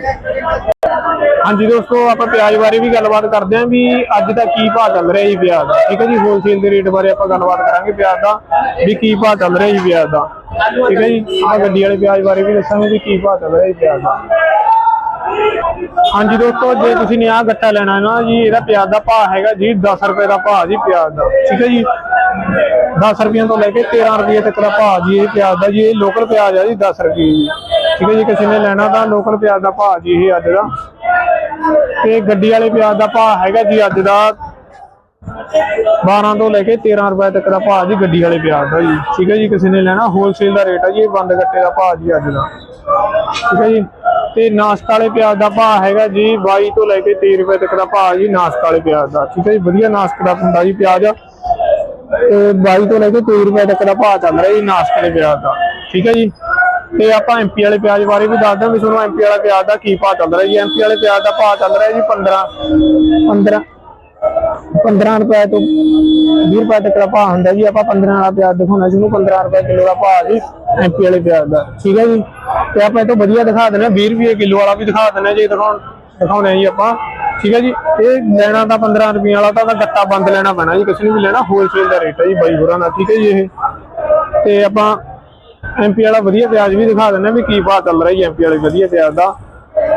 ਹਾਂਜੀ ਦੋਸਤੋ, ਆਪਾਂ ਪਿਆਜ਼ ਬਾਰੇ ਵੀ ਗੱਲਬਾਤ ਕਰਦੇ ਆਂ ਵੀ ਅੱਜ ਦਾ ਕੀ ਭਾਅ ਚੱਲ ਰਿਹਾ ਜੀ ਪਿਆਜ਼ ਦਾ। ਠੀਕ ਹੈ ਜੀ? ਹੋਲਸੇਲ ਦੇ ਰੇਟ ਬਾਰੇ ਆਪਾਂ ਗੱਲਬਾਤ ਕਰਾਂਗੇ ਪਿਆਜ਼ ਦਾ, ਵੀ ਕੀ ਭਾਅ ਚੱਲ ਰਿਹਾ ਜੀ ਪਿਆਜ਼ ਦਾ। ਠੀਕ ਹੈ ਜੀ? ਆਪਾਂ ਗੱਡੀ ਵਾਲੇ ਪਿਆਜ਼ ਬਾਰੇ ਵੀ ਦੱਸਾਂਗੇ ਵੀ ਕੀ ਭਾਅ ਚੱਲ ਰਿਹਾ ਜੀ ਪਿਆਜ਼ ਦਾ। ਹਾਂਜੀ ਦੋਸਤੋ, ਜੇ ਤੁਸੀਂ ਨੇ ਆਹ ਗੱਟਾ ਲੈਣਾ ਨਾ ਜੀ, ਇਹਦਾ ਪਿਆਜ਼ ਦਾ ਭਾਅ ਹੈਗਾ ਜੀ 10 ਰੁਪਏ ਦਾ ਭਾਅ ਜੀ ਪਿਆਜ਼ ਦਾ। ਠੀਕ ਹੈ ਜੀ? 10 ਰੁਪਈਆਂ ਤੋਂ ਲੈ ਕੇ 13 ਰੁਪਏ ਤੱਕ ਦਾ ਭਾਅ ਜੀ, ਇਹ ਪਿਆਜ਼ ਦਾ ਜੀ, ਇਹ ਲੋਕਲ ਪਿਆਜ਼ ਆ ਜੀ 10 ਰੁਪਏ ਜੀ। ਠੀਕ ਹੈ ਜੀ, ਕਿਸੇ ਨੇ ਲੈਣਾ ਤਾਂ ਲੋਕਲ ਪਿਆਜ਼ ਦਾ ਭਾਅ ਜੀ, ਇਹ ਅੱਜ ਦਾ। ਤੇ ਗੱਡੀ ਵਾਲੇ ਪਿਆਜ਼ ਦਾ ਭਾਅ ਹੈਗਾ ਜੀ ਅੱਜ ਦਾ 12 ਤੋਂ ਲੈ ਕੇ 13 ਰੁਪਏ ਤੱਕ ਦਾ ਭਾਅ ਜੀ, ਗੱਡੀ ਵਾਲੇ ਪਿਆਜ਼ ਦਾ ਜੀ। ਠੀਕ ਹੈ ਜੀ, ਕਿਸੇ ਨੇ ਲੈਣਾ ਹੋਲਸੇਲ ਦਾ ਰੇਟ ਆ ਜੀ, ਇਹ ਬੰਦ ਗੱਟੇ ਦਾ ਭਾਅ ਜੀ ਅੱਜ ਦਾ। ਠੀਕ ਹੈ ਜੀ, ਤੇ ਨਾਸ਼ਤਾ ਵਾਲੇ ਪਿਆਜ਼ ਦਾ ਭਾਅ ਹੈਗਾ ਜੀ 22 ਤੋਂ ਲੈ ਕੇ 30 ਰੁਪਏ ਤੱਕ ਦਾ ਭਾਅ ਜੀ, ਨਾਸ਼ਤਾ ਵਾਲੇ ਪਿਆਜ਼ ਦਾ। ਠੀਕ ਹੈ ਜੀ, ਵਧੀਆ ਨਾਸ਼ਤਾ ਦਾ ਹੁੰਦਾ ਜੀ, ਪਿਆਜ਼। ਤੇ 22 ਤੋਂ ਲੈ ਕੇ 30 ਰੁਪਏ ਤੱਕ ਦਾ ਭਾਅ ਚੱਲ ਰਿਹਾ ਜੀ ਨਾਸ਼ਤੇ ਵਾਲੇ ਪਿਆਜ਼ ਦਾ। ਠੀਕ ਹੈ ਜੀ? ਤੇ ਆਪਾਂ ਐਮਪੀ ਵਾਲੇ ਪਿਆਜ਼ ਬਾਰੇ ਵੀ ਦੱਸ ਦਾਂ ਵੀ ਤੁਹਾਨੂੰ ਐਮਪੀ ਵਾਲਾ ਪਿਆਜ਼ ਦਾ ਕੀ ਭਾਅ ਚੱਲ ਰਿਹਾ ਜੀ? ਐਮਪੀ ਵਾਲੇ ਪਿਆਜ਼ ਦਾ ਭਾਅ ਚੱਲ ਰਿਹਾ ਜੀ 15 15 15 ਰੁਪਏ ਤੋਂ 20 ਰੁਪਏ ਤੱਕ ਦਾ ਭਾਅ ਹੁੰਦਾ ਜੀ। ਆਪਾਂ 15 ਵਾਲਾ ਪਿਆਜ਼ ਦਿਖਾਉਣਾ ਜਿਹਨੂੰ 15 ਰੁਪਏ ਕਿਲੋ ਦਾ ਭਾਅ ਜੀ ਐਮਪੀ ਵਾਲੇ ਪਿਆਜ਼ ਦਾ। ਠੀਕ ਹੈ ਜੀ? ਤੇ ਆਪਾਂ ਇਹ ਤੋਂ ਵਧੀਆ ਦਿਖਾ ਦਿੰਦੇ ਹਾਂ 20 ਰੁਪਏ ਕਿਲੋ ਵਾਲਾ ਵੀ ਦਿਖਾ ਦਿੰਦੇ ਜੀ, ਦਿਖਾਉਣ ਦਿਖਾਉਣੇ ਜੀ ਆਪਾਂ। ਠੀਕ ਹੈ ਜੀ, ਇਹ ਲੈਣਾ ਤਾਂ 15 ਰੁਪਏ ਵਾਲਾ, ਤਾਂ ਗੱਟਾ ਬੰਦ ਲੈਣਾ ਪੈਣਾ ਜੀ, ਕਿਸੇ ਨੂੰ ਵੀ ਲੈਣਾ ਹੋਲਸੇਲ ਦਾ ਰੇਟ ਹੈ ਜੀ, ਬਾਈ ਹੋਰਾਂ ਦਾ, ਠੀਕ ਹੈ ਜੀ ਇਹ। ਤੇ ਆਪਾਂ ਐਮਪੀ ਵਾਲਾ ਵਧੀਆ ਪਿਆਜ਼ ਵੀ ਦਿਖਾ ਦਿੰਦੇ ਵੀ ਕੀ ਭਾਅ ਚੱਲ ਰਿਹਾ ਜੀ ਐਮਪੀ ਵਾਲੇ ਵਧੀਆ ਪਿਆਜ਼ ਦਾ।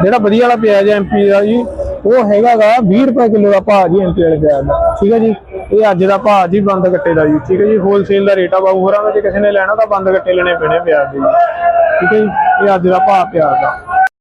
ਜਿਹੜਾ ਵਧੀਆ ਵਾਲਾ ਪਿਆਜ਼ ਹੈ ਐਮਪੀ ਦਾ ਜੀ, ਉਹ ਹੈਗਾਗਾ 20 ਰੁਪਏ ਕਿਲੋ ਦਾ ਭਾਅ ਜੀ ਐਮਪੀ ਵਾਲੇ ਪਿਆਜ਼ ਦਾ, ਠੀਕ ਹੈ ਜੀ। ਇਹ ਅੱਜ ਦਾ ਭਾਅ ਜੀ ਬੰਦ ਗੱਟੇ ਦਾ ਜੀ, ਠੀਕ ਹੈ ਜੀ ਹੋਲਸੇਲ ਦਾ ਰੇਟ ਆ ਬਾਬੂ ਹੋਰਾਂ ਦਾ, ਜੇ ਕਿਸੇ ਨੇ ਲੈਣਾ ਤਾਂ ਬੰਦ ਗੱਟੇ ਲੈਣੇ ਪੈਣੇ ਪਿਆਜ਼ ਦੇ ਠੀਕ ਹੈ ਜੀ, ਇਹ ਅੱਜ ਦਾ ਭਾਅ ਪਿਆਜ਼ ਦਾ